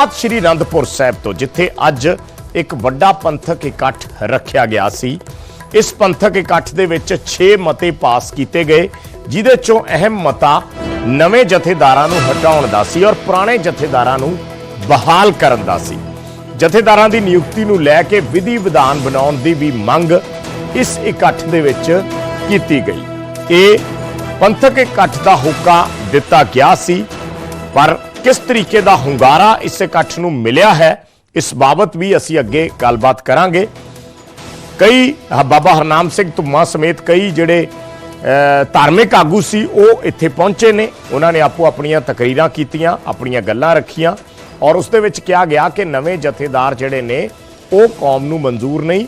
ਸਤਿ ਸ਼੍ਰੀ ਅਨੰਦਪੁਰ ਸਾਹਿਬ ਤੋਂ, ਜਿੱਥੇ ਅੱਜ ਇੱਕ ਵੱਡਾ ਪੰਥਕ ਇਕੱਠ ਰੱਖਿਆ ਗਿਆ ਸੀ। ਇਸ ਪੰਥਕ ਇਕੱਠ ਦੇ ਵਿੱਚ 6 ਮਤੇ ਪਾਸ ਕੀਤੇ ਗਏ ਜਿਦੇ ਚੋਂ ਅਹਿਮ ਮਤਾ ਨਵੇਂ ਜਥੇਦਾਰਾਂ ਨੂੰ ਹਟਾਉਣ ਦਾ ਸੀ ਔਰ ਪੁਰਾਣੇ ਜਥੇਦਾਰਾਂ ਨੂੰ ਬਹਾਲ ਕਰਨ ਦਾ ਸੀ। ਜਥੇਦਾਰਾਂ ਦੀ ਨਿਯੁਕਤੀ ਨੂੰ ਲੈ ਕੇ ਵਿਧੀ ਵਿਧਾਨ ਬਣਾਉਣ ਦੀ ਵੀ ਮੰਗ ਇਸ ਇਕੱਠ ਦੇ ਵਿੱਚ ਕੀਤੀ ਗਈ। ਇਹ ਪੰਥਕ ਇਕੱਠ ਦਾ ਹੋਕਾ ਦਿੱਤਾ ਗਿਆ ਸੀ, ਪਰ ਕਿਸ ਤਰੀਕੇ ਦਾ ਹੁੰਗਾਰਾ ਇਸ ਇਕੱਠ ਨੂੰ ਮਿਲਿਆ ਹੈ, ਇਸ ਬਾਬਤ ਵੀ ਅਸੀਂ ਅੱਗੇ ਗੱਲਬਾਤ ਕਰਾਂਗੇ। ਕਈ ਬਾਬਾ ਹਰਨਾਮ ਸਿੰਘ ਧੁੰਮਾ ਸਮੇਤ ਕਈ ਜਿਹੜੇ ਧਾਰਮਿਕ ਆਗੂ ਸੀ, ਉਹ ਇੱਥੇ ਪਹੁੰਚੇ ਨੇ। ਉਹਨਾਂ ਨੇ ਆਪੋ ਆਪਣੀਆਂ ਤਕਰੀਰਾਂ ਕੀਤੀਆਂ, ਆਪਣੀਆਂ ਗੱਲਾਂ ਰੱਖੀਆਂ ਔਰ ਉਸ ਦੇ ਵਿੱਚ ਕਿਹਾ ਗਿਆ ਕਿ ਨਵੇਂ ਜਥੇਦਾਰ ਜਿਹੜੇ ਨੇ, ਉਹ ਕੌਮ ਨੂੰ ਮਨਜ਼ੂਰ ਨਹੀਂ,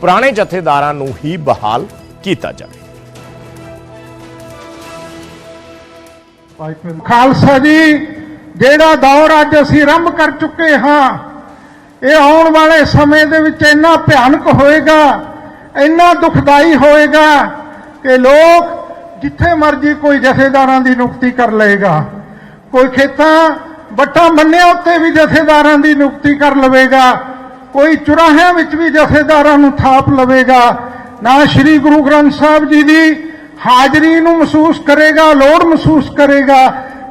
ਪੁਰਾਣੇ ਜਥੇਦਾਰਾਂ ਨੂੰ ਹੀ ਬਹਾਲ ਕੀਤਾ ਜਾਵੇ। ਖਾਲਸਾ ਜੀ। ਜਿਹੜਾ ਦੌਰ ਅੱਜ ਅਸੀਂ ਆਰੰਭ ਕਰ ਚੁੱਕੇ ਹਾਂ, ਇਹ ਆਉਣ ਵਾਲੇ ਸਮੇਂ ਦੇ ਵਿੱਚ ਇੰਨਾ ਭਿਆਨਕ ਹੋਏਗਾ, ਇੰਨਾ ਦੁਖਦਾਈ ਹੋਏਗਾ ਕਿ ਲੋਕ ਜਿੱਥੇ ਮਰਜ਼ੀ ਕੋਈ ਜਥੇਦਾਰਾਂ ਦੀ ਨਿਯੁਕਤੀ ਕਰ ਲਏਗਾ, ਕੋਈ ਖੇਤਾਂ ਵੱਟਾਂ ਮੰਨਿਆ ਉੱਤੇ ਵੀ ਜਥੇਦਾਰਾਂ ਦੀ ਨਿਯੁਕਤੀ ਕਰ ਲਵੇਗਾ, ਕੋਈ ਚੁਰਾਹਿਆਂ ਵਿੱਚ ਵੀ ਜਥੇਦਾਰਾਂ ਨੂੰ ਥਾਪ ਲਵੇਗਾ, ਨਾ ਸ੍ਰੀ ਗੁਰੂ ਗ੍ਰੰਥ ਸਾਹਿਬ ਜੀ ਦੀ ਹਾਜ਼ਰੀ ਨੂੰ ਮਹਿਸੂਸ ਕਰੇਗਾ, ਲੋੜ ਮਹਿਸੂਸ ਕਰੇਗਾ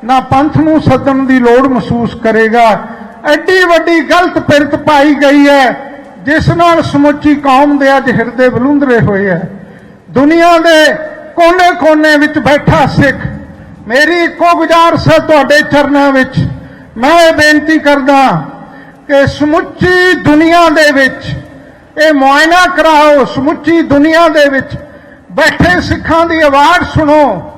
ਨਾ ਪੰਥ ਨੂੰ ਸੱਦਣ ਦੀ ਲੋੜ ਮਹਿਸੂਸ ਕਰੇਗਾ। ਐਡੀ ਵੱਡੀ ਗਲਤ ਪਿਰਤ ਪਾਈ ਗਈ ਹੈ, ਜਿਸ ਨਾਲ ਸਮੁੱਚੀ ਕੌਮ ਦੇ ਅੱਜ ਹਿਰਦੇ ਬਲੁੰਦਰੇ ਹੋਏ ਹੈ। ਦੁਨੀਆ ਦੇ ਕੋਨੇ-ਕੋਨੇ ਵਿੱਚ ਬੈਠਾ ਸਿੱਖ, ਮੇਰੀ ਇੱਕੋ ਗੁਜ਼ਾਰਿਸ਼ ਹੈ ਤੁਹਾਡੇ ਚਰਨਾਂ ਵਿੱਚ। ਮੈਂ ਇਹ ਬੇਨਤੀ ਕਰਦਾ ਕਿ ਸਮੁੱਚੀ ਦੁਨੀਆ ਦੇ ਵਿੱਚ, ਇਹ ਮੁਆਇਨਾ ਕਰਾਓ, ਸਮੁੱਚੀ ਦੁਨੀਆ ਦੇ ਵਿੱਚ ਬੈਠੇ ਸਿੱਖਾਂ ਦੀ ਆਵਾਜ਼ ਸੁਣੋ।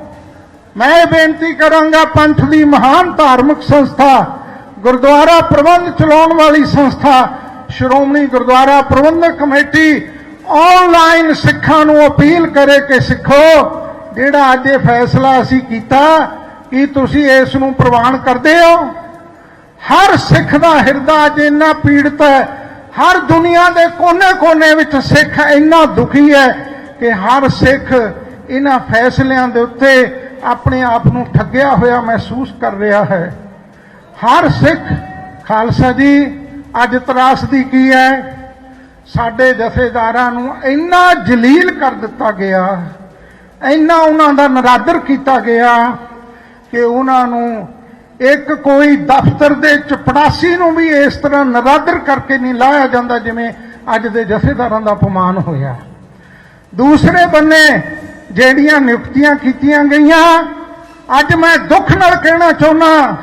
ਮੈਂ ਬੇਨਤੀ ਕਰਾਂਗਾ ਪੰਥ ਦੀ ਮਹਾਨ ਧਾਰਮਿਕ ਸੰਸਥਾ, ਗੁਰਦੁਆਰਾ ਪ੍ਰਬੰਧ ਚਲਾਉਣ ਵਾਲੀ ਸੰਸਥਾ, ਸ਼੍ਰੋਮਣੀ ਗੁਰਦੁਆਰਾ ਪ੍ਰਬੰਧਕ ਕਮੇਟੀ ਆਨਲਾਈਨ ਸਿੱਖਾਂ ਨੂੰ ਅਪੀਲ ਕਰੇ ਕਿ ਸਿੱਖੋ, ਜਿਹੜਾ ਅੱਜ ਇਹ ਫੈਸਲਾ ਅਸੀਂ ਕੀਤਾ, ਕਿ ਤੁਸੀਂ ਇਸ ਨੂੰ ਪ੍ਰਵਾਨ ਕਰਦੇ ਹੋ? ਹਰ ਸਿੱਖ ਦਾ ਹਿਰਦਾ ਅੱਜ ਇੰਨਾ ਪੀੜਤ ਹੈ, ਹਰ ਦੁਨੀਆ ਦੇ ਕੋਨੇ-ਕੋਨੇ ਵਿੱਚ ਸਿੱਖ ਇੰਨਾ ਦੁਖੀ ਹੈ ਕਿ ਹਰ ਸਿੱਖ ਇਹਨਾਂ ਫੈਸਲਿਆਂ ਦੇ ਉੱਤੇ ਆਪਣੇ ਆਪ ਨੂੰ ਠੱਗਿਆ ਹੋਇਆ ਮਹਿਸੂਸ ਕਰ ਰਿਹਾ ਹੈ। ਹਰ ਸਿੱਖ, ਖਾਲਸਾ ਜੀ, ਅੱਜ ਤਰਾਸਦੀ ਕੀ ਹੈ? ਸਾਡੇ ਜਥੇਦਾਰਾਂ ਨੂੰ ਇੰਨਾ ਜਲੀਲ ਕਰ ਦਿੱਤਾ ਗਿਆ, ਇੰਨਾ ਉਹਨਾਂ ਦਾ ਨਰਾਦਰ ਕੀਤਾ ਗਿਆ ਕਿ ਉਹਨਾਂ ਨੂੰ ਇੱਕ ਕੋਈ ਦਫ਼ਤਰ ਦੇ ਚਪੜਾਸੀ ਨੂੰ ਵੀ ਇਸ ਤਰ੍ਹਾਂ ਨਰਾਦਰ ਕਰਕੇ ਨਹੀਂ ਲਾਇਆ ਜਾਂਦਾ ਜਿਵੇਂ ਅੱਜ ਦੇ ਜਥੇਦਾਰਾਂ ਦਾ ਅਪਮਾਨ ਹੋਇਆ। ਦੂਸਰੇ ਬੰਨੇ ਜਿਹੜੀਆਂ ਨਿਯੁਕਤੀਆਂ ਕੀਤੀਆਂ ਗਈਆਂ, ਅੱਜ ਮੈਂ ਦੁੱਖ ਨਾਲ ਕਹਿਣਾ ਚਾਹੁੰਦਾ,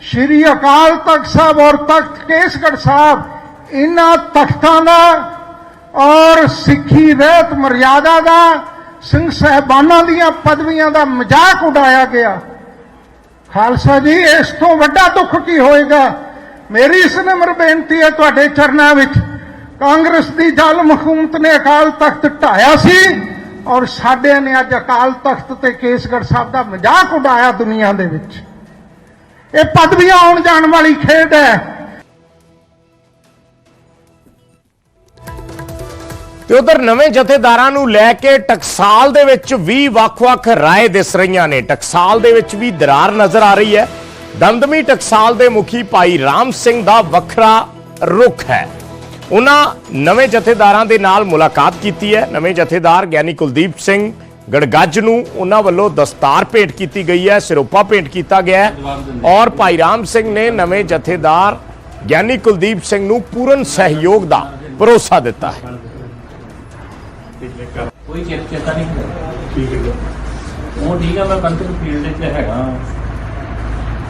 ਸ਼੍ਰੀ ਅਕਾਲ ਤਖਤ ਸਾਹਿਬ ਔਰ ਤਖਤ ਕੇਸਗੜ੍ਹ ਸਾਹਿਬ ਇਹਨਾਂ ਤਖਤਾਂ ਦਾ ਔਰ ਸਿੱਖੀ ਰਹਿਤ ਮਰਿਆਦਾ ਦਾ, ਸਿੰਘ ਸਹਿਬਾਨਾਂ ਦੀਆਂ ਪਦਵੀਆਂ ਦਾ ਮਜ਼ਾਕ ਉਡਾਇਆ ਗਿਆ। ਖਾਲਸਾ ਜੀ, ਇਸ ਤੋਂ ਵੱਡਾ ਦੁੱਖ ਕੀ ਹੋਏਗਾ? ਮੇਰੀ ਇਸ ਨਮਰ ਬੇਨਤੀ ਹੈ ਤੁਹਾਡੇ ਚਰਨਾਂ ਵਿੱਚ, ਕਾਂਗਰਸ ਦੀ ਜ਼ਾਲਮ ਹਕੂਮਤ ਨੇ ਅਕਾਲ ਤਖਤ ਢਾਇਆ ਸੀ ਔਰ ਸਾਡਿਆਂ ਨੇ ਅੱਜ ਅਕਾਲ ਤਖਤ ਤੇ ਕੇਸਗੜ੍ਹ ਸਾਹਿਬ ਦਾ ਮਜ਼ਾਕ ਉਡਾਇਆ ਦੁਨੀਆ ਦੇ ਵਿੱਚ। ਇਹ ਪਦਵੀਆਂ ਆਉਣ ਜਾਣ ਵਾਲੀ ਖੇਡ ਹੈ। ਤੇ ਉਧਰ ਨਵੇਂ ਜਥੇਦਾਰਾਂ ਨੂੰ ਲੈ ਕੇ ਟਕਸਾਲ ਦੇ ਵਿੱਚ ਵੀ ਵੱਖ-ਵੱਖ ਰਾਏ ਦਿਸ ਰਹੀਆਂ ਨੇ। ਟਕਸਾਲ ਦੇ ਵਿੱਚ ਵੀ ਦਰਾਰ ਨਜ਼ਰ ਆ ਰਹੀ ਹੈ। ਦਮਦਮੀ ਟਕਸਾਲ ਦੇ ਮੁਖੀ ਭਾਈ ਰਾਮ ਸਿੰਘ ਦਾ ਵੱਖਰਾ ਰੁਖ ਹੈ। ਉਹਨਾਂ ਨਵੇਂ ਜਥੇਦਾਰਾਂ ਦੇ ਨਾਲ ਮੁਲਾਕਾਤ ਕੀਤੀ ਹੈ। ਨਵੇਂ ਜਥੇਦਾਰ ਗਿਆਨੀ ਕੁਲਦੀਪ ਸਿੰਘ ਗੜਗੱਜ ਨੂੰ ਉਹਨਾਂ ਵੱਲੋਂ ਦਸਤਾਰ ਭੇਂਟ ਕੀਤੀ ਗਈ ਹੈ, ਸਿਰੋਪਾ ਭੇਂਟ ਕੀਤਾ ਗਿਆ ਹੈ ਔਰ ਭਾਈ ਰਾਮ ਸਿੰਘ ਨੇ ਨਵੇਂ ਜਥੇਦਾਰ ਗਿਆਨੀ ਕੁਲਦੀਪ ਸਿੰਘ ਨੂੰ ਪੂਰਨ ਸਹਿਯੋਗ ਦਾ ਭਰੋਸਾ ਦਿੱਤਾ ਹੈ। ਕੋਈ ਚੇਤਾ ਨਹੀਂ ਠੀਕ ਹੈ ਉਹ ਠੀਕ ਹੈ ਮੈਂ ਪੰਥਕ ਫੀਲਡ 'ਚ ਹੈਗਾ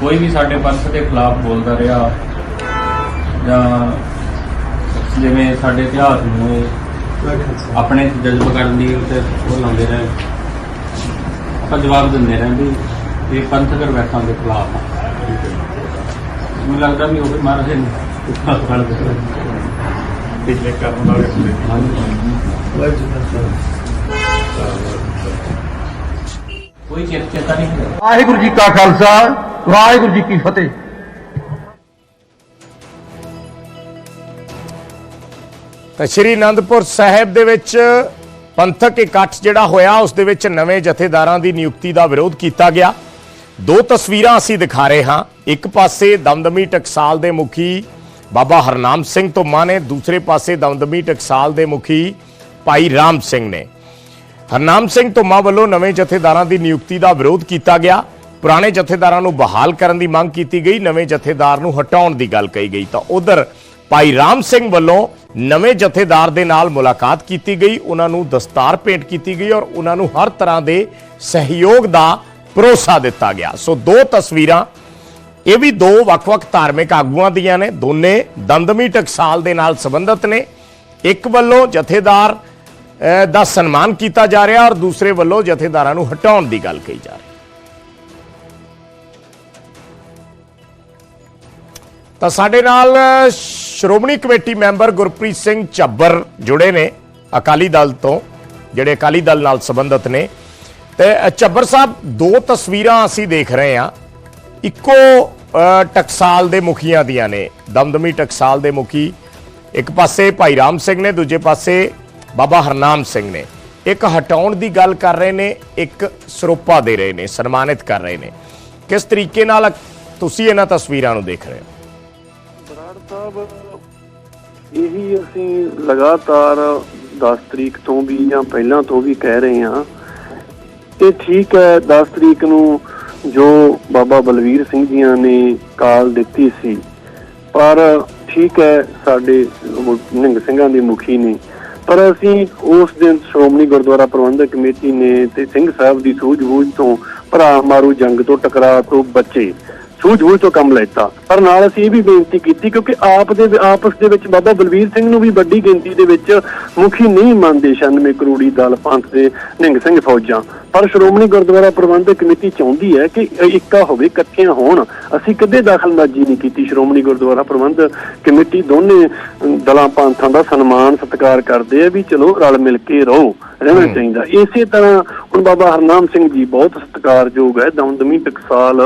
ਕੋਈ ਵੀ ਸਾਡੇ ਪੰਥ ਦੇ ਖਿਲਾਫ ਬੋਲਦਾ ਰਿਹਾ ਜਾਂ ਜਿਵੇਂ ਸਾਡੇ ਇਤਿਹਾਸ ਨੂੰ ਆਪਣੇ ਜਜ਼ਬ ਕਰਨ ਦੀ ਉੱਤੇ ਉਹ ਲਾਉਂਦੇ ਰਹੇ। ਆਪਾਂ ਜਵਾਬ ਦਿੰਦੇ ਰਹੇ ਵੀ ਇਹ ਪੰਥਕ ਰਵਾਇਤਾਂ ਦੇ ਖਿਲਾਫ ਆ। ਮੈਨੂੰ ਲੱਗਦਾ ਵੀ ਉਹ ਵੀ ਮਹਾਰਾਜ ਨੇ ਫਲ ਦੇ ਪਿਛਲੇ ਕਰਨ ਵਾਲੇ ਹੁੰਦੇ ਕੋਈ ਚੇਤਾ ਨਹੀਂ ਵਾਹਿਗੁਰੂ ਜੀ ਕਾ ਖਾਲਸਾ ਵਾਹਿਗੁਰੂ ਜੀ ਕੀ ਫਤਿਹ। ਤਾਂ ਸ਼੍ਰੀ ਅਨੰਦਪੁਰ ਸਾਹਿਬ ਦੇ ਵਿੱਚ ਪੰਥਕ ਇਕੱਠ ਜਿਹੜਾ ਹੋਇਆ, ਉਸ ਦੇ ਵਿੱਚ ਨਵੇਂ ਜਥੇਦਾਰਾਂ ਦੀ ਨਿਯੁਕਤੀ ਦਾ ਵਿਰੋਧ ਕੀਤਾ ਗਿਆ। ਦੋ ਤਸਵੀਰਾਂ ਅਸੀਂ ਦਿਖਾ ਰਹੇ ਹਾਂ। ਇੱਕ ਪਾਸੇ ਦਮਦਮੀ ਟਕਸਾਲ ਦੇ ਮੁਖੀ ਬਾਬਾ ਹਰਨਾਮ ਸਿੰਘ ਧੁੰਮਾ ਨੇ, ਦੂਸਰੇ ਪਾਸੇ ਦਮਦਮੀ ਟਕਸਾਲ ਦੇ ਮੁਖੀ ਭਾਈ ਰਾਮ ਸਿੰਘ ਨੇ। ਹਰਨਾਮ ਸਿੰਘ ਧੁੰਮਾ ਵੱਲੋਂ ਨਵੇਂ ਜਥੇਦਾਰਾਂ ਦੀ ਨਿਯੁਕਤੀ ਦਾ ਵਿਰੋਧ ਕੀਤਾ ਗਿਆ। ਪੁਰਾਣੇ ਜਥੇਦਾਰਾਂ ਨੂੰ ਬਹਾਲ ਕਰਨ ਦੀ ਮੰਗ ਕੀਤੀ ਗਈ, ਨਵੇਂ ਜਥੇਦਾਰ ਨੂੰ ਹਟਾਉਣ ਦੀ ਗੱਲ ਕਹੀ ਗਈ। ਤਾਂ ਉਧਰ ਭਾਈ ਰਾਮ ਸਿੰਘ ਵੱਲੋਂ ਨਵੇਂ ਜਥੇਦਾਰ ਦੇ ਨਾਲ ਮੁਲਾਕਾਤ ਕੀਤੀ ਗਈ। ਉਹਨਾਂ ਨੂੰ ਦਸਤਾਰ ਭੇਟ ਕੀਤੀ ਗਈ ਔਰ ਉਹਨਾਂ ਨੂੰ ਹਰ ਤਰ੍ਹਾਂ ਦੇ ਸਹਿਯੋਗ ਦਾ ਭਰੋਸਾ ਦਿੱਤਾ ਗਿਆ। ਸੋ ਦੋ ਤਸਵੀਰਾਂ, ਇਹ ਵੀ ਦੋ ਵੱਖ-ਵੱਖ ਧਾਰਮਿਕ ਆਗੂਆਂ ਦੀਆਂ ਨੇ। ਦੋਨੇ ਦੰਦਮੀ ਟਕਸਾਲ ਦੇ ਨਾਲ ਸੰਬੰਧਿਤ ਨੇ। ਇੱਕ ਵੱਲੋਂ ਜਥੇਦਾਰ ਦਾ ਸਨਮਾਨ ਕੀਤਾ ਜਾ ਰਿਹਾ ਔਰ ਦੂਸਰੇ ਵੱਲੋਂ ਜਥੇਦਾਰਾਂ ਨੂੰ ਹਟਾਉਣ ਦੀ ਗੱਲ ਕਹੀ ਜਾ ਰਹੀ ਤਾਂ ਸਾਡੇ ਨਾਲ ਸ਼੍ਰੋਮਣੀ ਕਮੇਟੀ ਮੈਂਬਰ ਗੁਰਪ੍ਰੀਤ ਸਿੰਘ ਚੱਬਰ ਜੁੜੇ ਨੇ ਅਕਾਲੀ ਦਲ ਤੋਂ ਜਿਹੜੇ ਅਕਾਲੀ ਦਲ ਨਾਲ ਸੰਬੰਧਿਤ ਨੇ। ਤੇ ਅ, ਚੱਬਰ ਸਾਹਿਬ ਦੋ ਤਸਵੀਰਾਂ ਅਸੀਂ ਦੇਖ ਰਹੇ ਹਾਂ। ਇੱਕੋ ਟਕਸਾਲ ਦੇ ਮੁਖੀਆਂ ਦੀਆਂ ਨੇ ਦਮਦਮੀ ਟਕਸਾਲ ਦੇ ਮੁਖੀ। ਇੱਕ ਪਾਸੇ ਭਾਈ ਰਾਮ ਸਿੰਘ ਨੇ ਦੂਜੇ ਪਾਸੇ ਬਾਬਾ ਹਰਨਾਮ ਸਿੰਘ ਨੇ। ਇੱਕ ਹਟਾਉਣ ਦੀ ਗੱਲ ਕਰ ਰਹੇ ਨੇ ਇੱਕ ਸਰੋਪਾ ਦੇ ਰਹੇ ਨੇ ਸਨਮਾਨਿਤ ਕਰ ਰਹੇ ਨੇ। ਕਿਸ ਤਰੀਕੇ ਨਾਲ ਤੁਸੀਂ ਇਹਨਾਂ ਤਸਵੀਰਾਂ ਨੂੰ ਦੇਖ ਰਹੇ ਹੋ? ਸਾਹਿਬ, ਇਹੀ ਅਸੀਂ ਲਗਾਤਾਰ 10 ਤਰੀਕ ਤੋਂ ਵੀ ਜਾਂ ਪਹਿਲਾਂ ਤੋਂ ਵੀ ਕਹਿ ਰਹੇ ਹਾਂ। ਤੇ ਠੀਕ ਹੈ 10 ਤਰੀਕ ਨੂੰ ਜੋ ਬਾਬਾ ਬਲਵੀਰ ਸਿੰਘ ਜੀਆਂ ਨੇ ਕਾਲ ਦਿੱਤੀ ਸੀ, ਪਰ ਠੀਕ ਹੈ, ਸਾਡੇ ਮੁ- ਸਿੰਘਾਂ ਦੇ ਮੁਖੀ ਨੇ। ਪਰ ਅਸੀਂ ਉਸ ਦਿਨ ਸ਼੍ਰੋਮਣੀ ਗੁਰਦੁਆਰਾ ਪ੍ਰਬੰਧਕ ਕਮੇਟੀ ਨੇ ਤੇ ਸਿੰਘ ਸਾਹਿਬ ਦੀ ਸੂਝ-ਬੂਝ ਤੋਂ ਭਰਾ ਮਾਰੂ ਜੰਗ ਤੋਂ ਟਕਰਾਅ ਤੋਂ ਬਚੇ। ਸੂਝ-ਬੂਝ ਤੋਂ ਕੰਮ ਲੈਤਾ। ਪਰ ਨਾਲ ਅਸੀਂ ਇਹ ਵੀ ਬੇਨਤੀ ਕੀਤੀ ਕਿਉਂਕਿ ਆਪ ਦੇ ਆਪਸ ਦੇ ਵਿੱਚ ਬਾਬਾ ਬਲਵੀਰ ਸਿੰਘ ਨੂੰ ਵੀ ਵੱਡੀ ਗਿਣਤੀ ਦੇ ਵਿੱਚ ਮੁਖੀ ਨਹੀਂ ਮੰਨਦੇ 96 ਕਰੋੜੀ ਦਲ ਪੰਥ ਦੇ ਨਿਹੰਗ ਸਿੰਘ ਫੌਜਾਂ। ਪਰ ਸ਼੍ਰੋਮਣੀ ਗੁਰਦੁਆਰਾ ਪ੍ਰਬੰਧਕ ਕਮੇਟੀ ਚਾਹੁੰਦੀ ਹੈ ਕਿ ਇੱਕਾ ਹੋਵੇ ਇਕੱਠੀਆਂ ਹੋਣ। ਅਸੀਂ ਕਦੇ ਦਖਲਅੰਦਾਜ਼ੀ ਨਹੀਂ ਕੀਤੀ ਸ਼੍ਰੋਮਣੀ ਗੁਰਦੁਆਰਾ ਪ੍ਰਬੰਧਕ ਕਮੇਟੀ। ਦੋਨੇ ਦਲਾਂ ਪੰਥਾਂ ਦਾ ਸਨਮਾਨ ਸਤਿਕਾਰ ਕਰਦੇ ਆ ਵੀ ਚਲੋ ਰਲ ਮਿਲ ਕੇ ਰਹੋ ਰਹਿਣਾ ਚਾਹੀਦਾ। ਇਸੇ ਤਰ੍ਹਾਂ ਹੁਣ ਬਾਬਾ ਹਰਨਾਮ ਸਿੰਘ ਜੀ ਬਹੁਤ ਸਤਿਕਾਰਯੋਗ ਹੈ। ਦਮਦਮੀ ਟਕਸਾਲ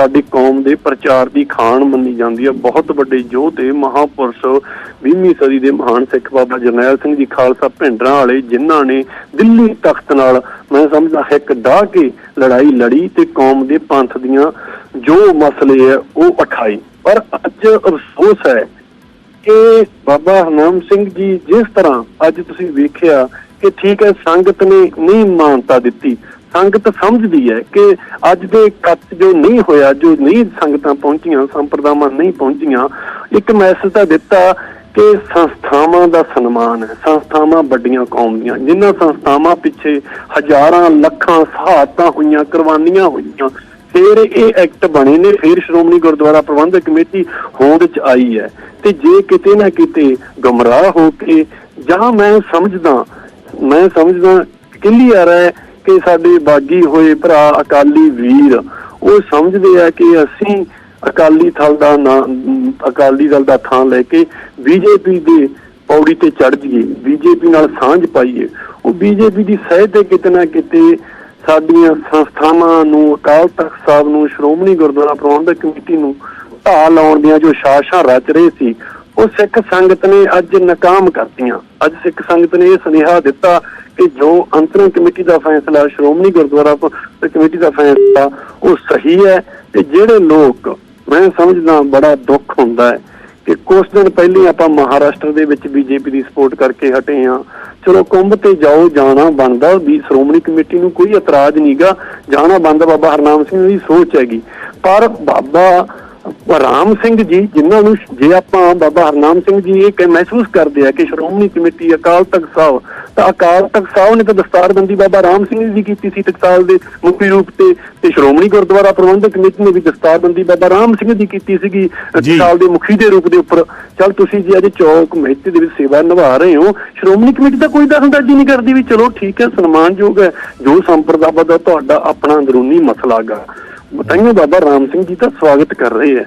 ਸਾਡੀ ਕੌਮ ਦੇ ਪ੍ਰਚਾਰ ਦੀ ਖਾਨ ਮੰਨੀ ਜਾਂਦੀ ਹੈ। ਬਹੁਤ ਵੱਡੇ ਯੋਧੇ ਮਹਾਪੁਰਸ਼ 20ਵੀਂ ਸਦੀ ਦੇ ਮਹਾਨ ਸਿੱਖ ਬਾਬਾ ਜਰਨੈਲ ਸਿੰਘ ਜੀ ਖਾਲਸਾ ਭਿੰਡਰਾਂ ਵਾਲੇ, ਜਿਨ੍ਹਾਂ ਨੇ ਦਿੱਲੀ ਤਖਤ ਨਾਲ ਮੈਂ ਸਮਝਦਾ ਇੱਕ ਡਾਹ ਕੇ ਲੜਾਈ ਲੜੀ ਤੇ ਕੌਮ ਦੇ ਪੰਥ ਦੀਆਂ ਜੋ ਮਸਲੇ ਹੈ ਉਹ ਉਠਾਈ। ਪਰ ਅੱਜ ਅਫਸੋਸ ਹੈ ਕਿ ਬਾਬਾ ਹਰਨਾਮ ਸਿੰਘ ਜੀ ਜਿਸ ਤਰ੍ਹਾਂ ਅੱਜ ਤੁਸੀਂ ਵੇਖਿਆ ਕਿ ਠੀਕ ਹੈ, ਸੰਗਤ ਨੇ ਨਹੀਂ ਮਾਨਤਾ ਦਿੱਤੀ। ਸੰਗਤ ਸਮਝਦੀ ਹੈ ਕਿ ਅੱਜ ਦੇ ਕੱਟ ਜੋ ਨਹੀਂ ਹੋਇਆ, ਜੋ ਨਹੀਂ ਸੰਗਤਾਂ ਪਹੁੰਚੀਆਂ, ਸੰਪਰਦਾਵਾਂ ਨਹੀਂ ਪਹੁੰਚੀਆਂ, ਇੱਕ ਮੈਸੇਜ ਤਾਂ ਦਿੱਤਾ ਕਿ ਸੰਸਥਾਵਾਂ ਦਾ ਸਨਮਾਨ ਹੈ, ਸੰਸਥਾਵਾਂ ਵੱਡੀਆਂ ਕੌਮ ਦੀਆਂ, ਜਿਨ੍ਹਾਂ ਸੰਸਥਾਵਾਂ ਪਿੱਛੇ ਹਜ਼ਾਰਾਂ ਲੱਖਾਂ ਸਹਾਇਤਾਂ ਹੋਈਆਂ, ਕੁਰਬਾਨੀਆਂ ਹੋਈਆਂ, ਫਿਰ ਇਹ ਐਕਟ ਬਣੇ ਨੇ, ਫਿਰ ਸ਼੍ਰੋਮਣੀ ਗੁਰਦੁਆਰਾ ਪ੍ਰਬੰਧਕ ਕਮੇਟੀ ਹੋਂਦ ਚ ਆਈ ਹੈ ਤੇ ਜੇ ਕਿਤੇ ਨਾ ਕਿਤੇ ਗਮਰਾਹ ਹੋ ਕੇ, ਜਾਂ ਮੈਂ ਸਮਝਦਾ ਮੈਂ ਸਮਝਦਾ ਕਲੀਅਰ ਹੈ ਕਿ ਸਾਡੇ ਬਾਗੀ ਹੋਏ ਭਰਾ ਅਕਾਲੀ ਵੀਰ, ਉਹ ਸਮਝਦੇ ਆ ਕਿ ਅਸੀਂ ਅਕਾਲੀ ਥਲ ਦਾ ਨਾਂ, ਅਕਾਲੀ ਦਲ ਦਾ ਥਾਂ ਲੈ ਕੇ ਬੀਜੇਪੀ ਦੇ ਪੌੜੀ ਤੇ ਚੜ ਜਾਈਏ ਬੀਜੇਪੀ ਨਾਲ ਸਾਂਝ ਪਾਈਏ। ਉਹ ਬੀਜੇਪੀ ਦੀ ਸਹਿ ਤੇ ਕਿਤੇ ਨਾ ਕਿਤੇ ਸਾਡੀਆਂ ਸੰਸਥਾਵਾਂ ਨੂੰ, ਅਕਾਲ ਤਖਤ ਸਾਹਿਬ ਨੂੰ, ਸ਼੍ਰੋਮਣੀ ਗੁਰਦੁਆਰਾ ਪ੍ਰਬੰਧਕ ਕਮੇਟੀ ਨੂੰ ਢਾਹ ਲਾਉਣ ਦੀਆਂ ਜੋ ਸਾਸ਼ਾਂ ਰਚ ਰਹੇ ਸੀ, ਉਹ ਸਿੱਖ ਸੰਗਤ ਨੇ ਅੱਜ ਨਾਕਾਮ ਕਰਤੀਆਂ। ਅੱਜ ਸਿੱਖ ਸੰਗਤ ਨੇ ਇਹ ਸੁਨੇਹਾ ਦਿੱਤਾ ਕਿ ਜੋ ਅੰਤਰਿਮ ਕਮੇਟੀ ਦਾ ਫੈਸਲਾ, ਸ਼੍ਰੋਮਣੀ ਗੁਰਦੁਆਰਾ ਕਮੇਟੀ ਦਾ ਫੈਸਲਾ, ਉਹ ਸਹੀ ਹੈ ਤੇ ਜਿਹੜੇ ਲੋਕ, ਮੈਂ ਸਮਝਦਾ ਬੜਾ ਦੁੱਖ ਹੁੰਦਾ ਹੈ ਕਿ ਕੁਝ ਦਿਨ ਪਹਿਲੇ ਆਪਾਂ ਮਹਾਰਾਸ਼ਟਰ ਦੇ ਵਿੱਚ ਬੀਜੇਪੀ ਦੀ ਸਪੋਰਟ ਕਰਕੇ ਹਟੇ ਆ ਚਲੋ ਕੁੰਭ ਤੇ ਜਾਓ, ਜਾਣਾ ਬਣਦਾ, ਵੀ ਸ਼੍ਰੋਮਣੀ ਕਮੇਟੀ ਨੂੰ ਕੋਈ ਇਤਰਾਜ਼ ਨਹੀਂਗਾ ਜਾਣਾ ਬੰਦ ਬਾਬਾ ਹਰਨਾਮ ਸਿੰਘ ਦੀ ਸੋਚ ਹੈਗੀ। ਪਰ ਬਾਬਾ ਰਾਮ ਸਿੰਘ ਜੀ ਜਿਨ੍ਹਾਂ ਨੂੰ ਜੇ ਆਪਾਂ ਬਾਬਾ ਹਰਨਾਮ ਸਿੰਘ ਜੀ ਇਹ ਮਹਿਸੂਸ ਕਰਦੇ ਆ ਕਿ ਸ਼੍ਰੋਮਣੀ ਕਮੇਟੀ ਅਕਾਲ ਤਖਤ ਸਾਹਿਬ ਤਾਂ ਅਕਾਲ ਤਖਤ ਸਾਹਿਬ ਨੇ ਤਾਂ ਦਸਤਾਰਬੰਦੀ ਬਾਬਾ ਰਾਮ ਸਿੰਘ ਜੀ ਦੀ ਕੀਤੀ ਸੀ ਟਕਸਾਲ ਦੇ ਮੁਖੀ ਰੂਪ ਤੇ ਤੇ ਸ਼੍ਰੋਮਣੀ ਗੁਰਦੁਆਰਾ ਪ੍ਰਬੰਧਕ ਕਮੇਟੀ ਨੇ ਵੀ ਦਸਤਾਰਬੰਦੀ ਬਾਬਾ ਰਾਮ ਸਿੰਘ ਦੀ ਕੀਤੀ ਸੀਗੀ। ਟਕਸਾਲ ਦੇ ਮੁਖੀ ਦੇ ਰੂਪ ਦੇ ਉੱਪਰ। ਚਲ ਤੁਸੀਂ ਜੀ ਅੱਜ ਚੌਕ ਕਮੇਟੀ ਦੇ ਵਿੱਚ ਸੇਵਾ ਨਿਭਾ ਰਹੇ ਹੋ। ਸ਼੍ਰੋਮਣੀ ਕਮੇਟੀ ਤਾਂ ਕੋਈ ਦਖਲਅੰਦਾਜ਼ੀ ਨਹੀਂ ਕਰਦੀ ਵੀ ਚਲੋ ਠੀਕ ਹੈ ਸਨਮਾਨਯੋਗ ਹੈ। ਜੋ ਸੰਪਰਦਾ ਦਾ ਤੁਹਾਡਾ ਆਪਣਾ ਅੰਦਰੂਨੀ ਮਸਲਾ ਗਾ। ਬਤਾਈਓ ਬਾਬਾ ਰਾਮ ਸਿੰਘ ਜੀ ਤਾਂ ਸਵਾਗਤ ਕਰ ਰਹੇ ਹੈ।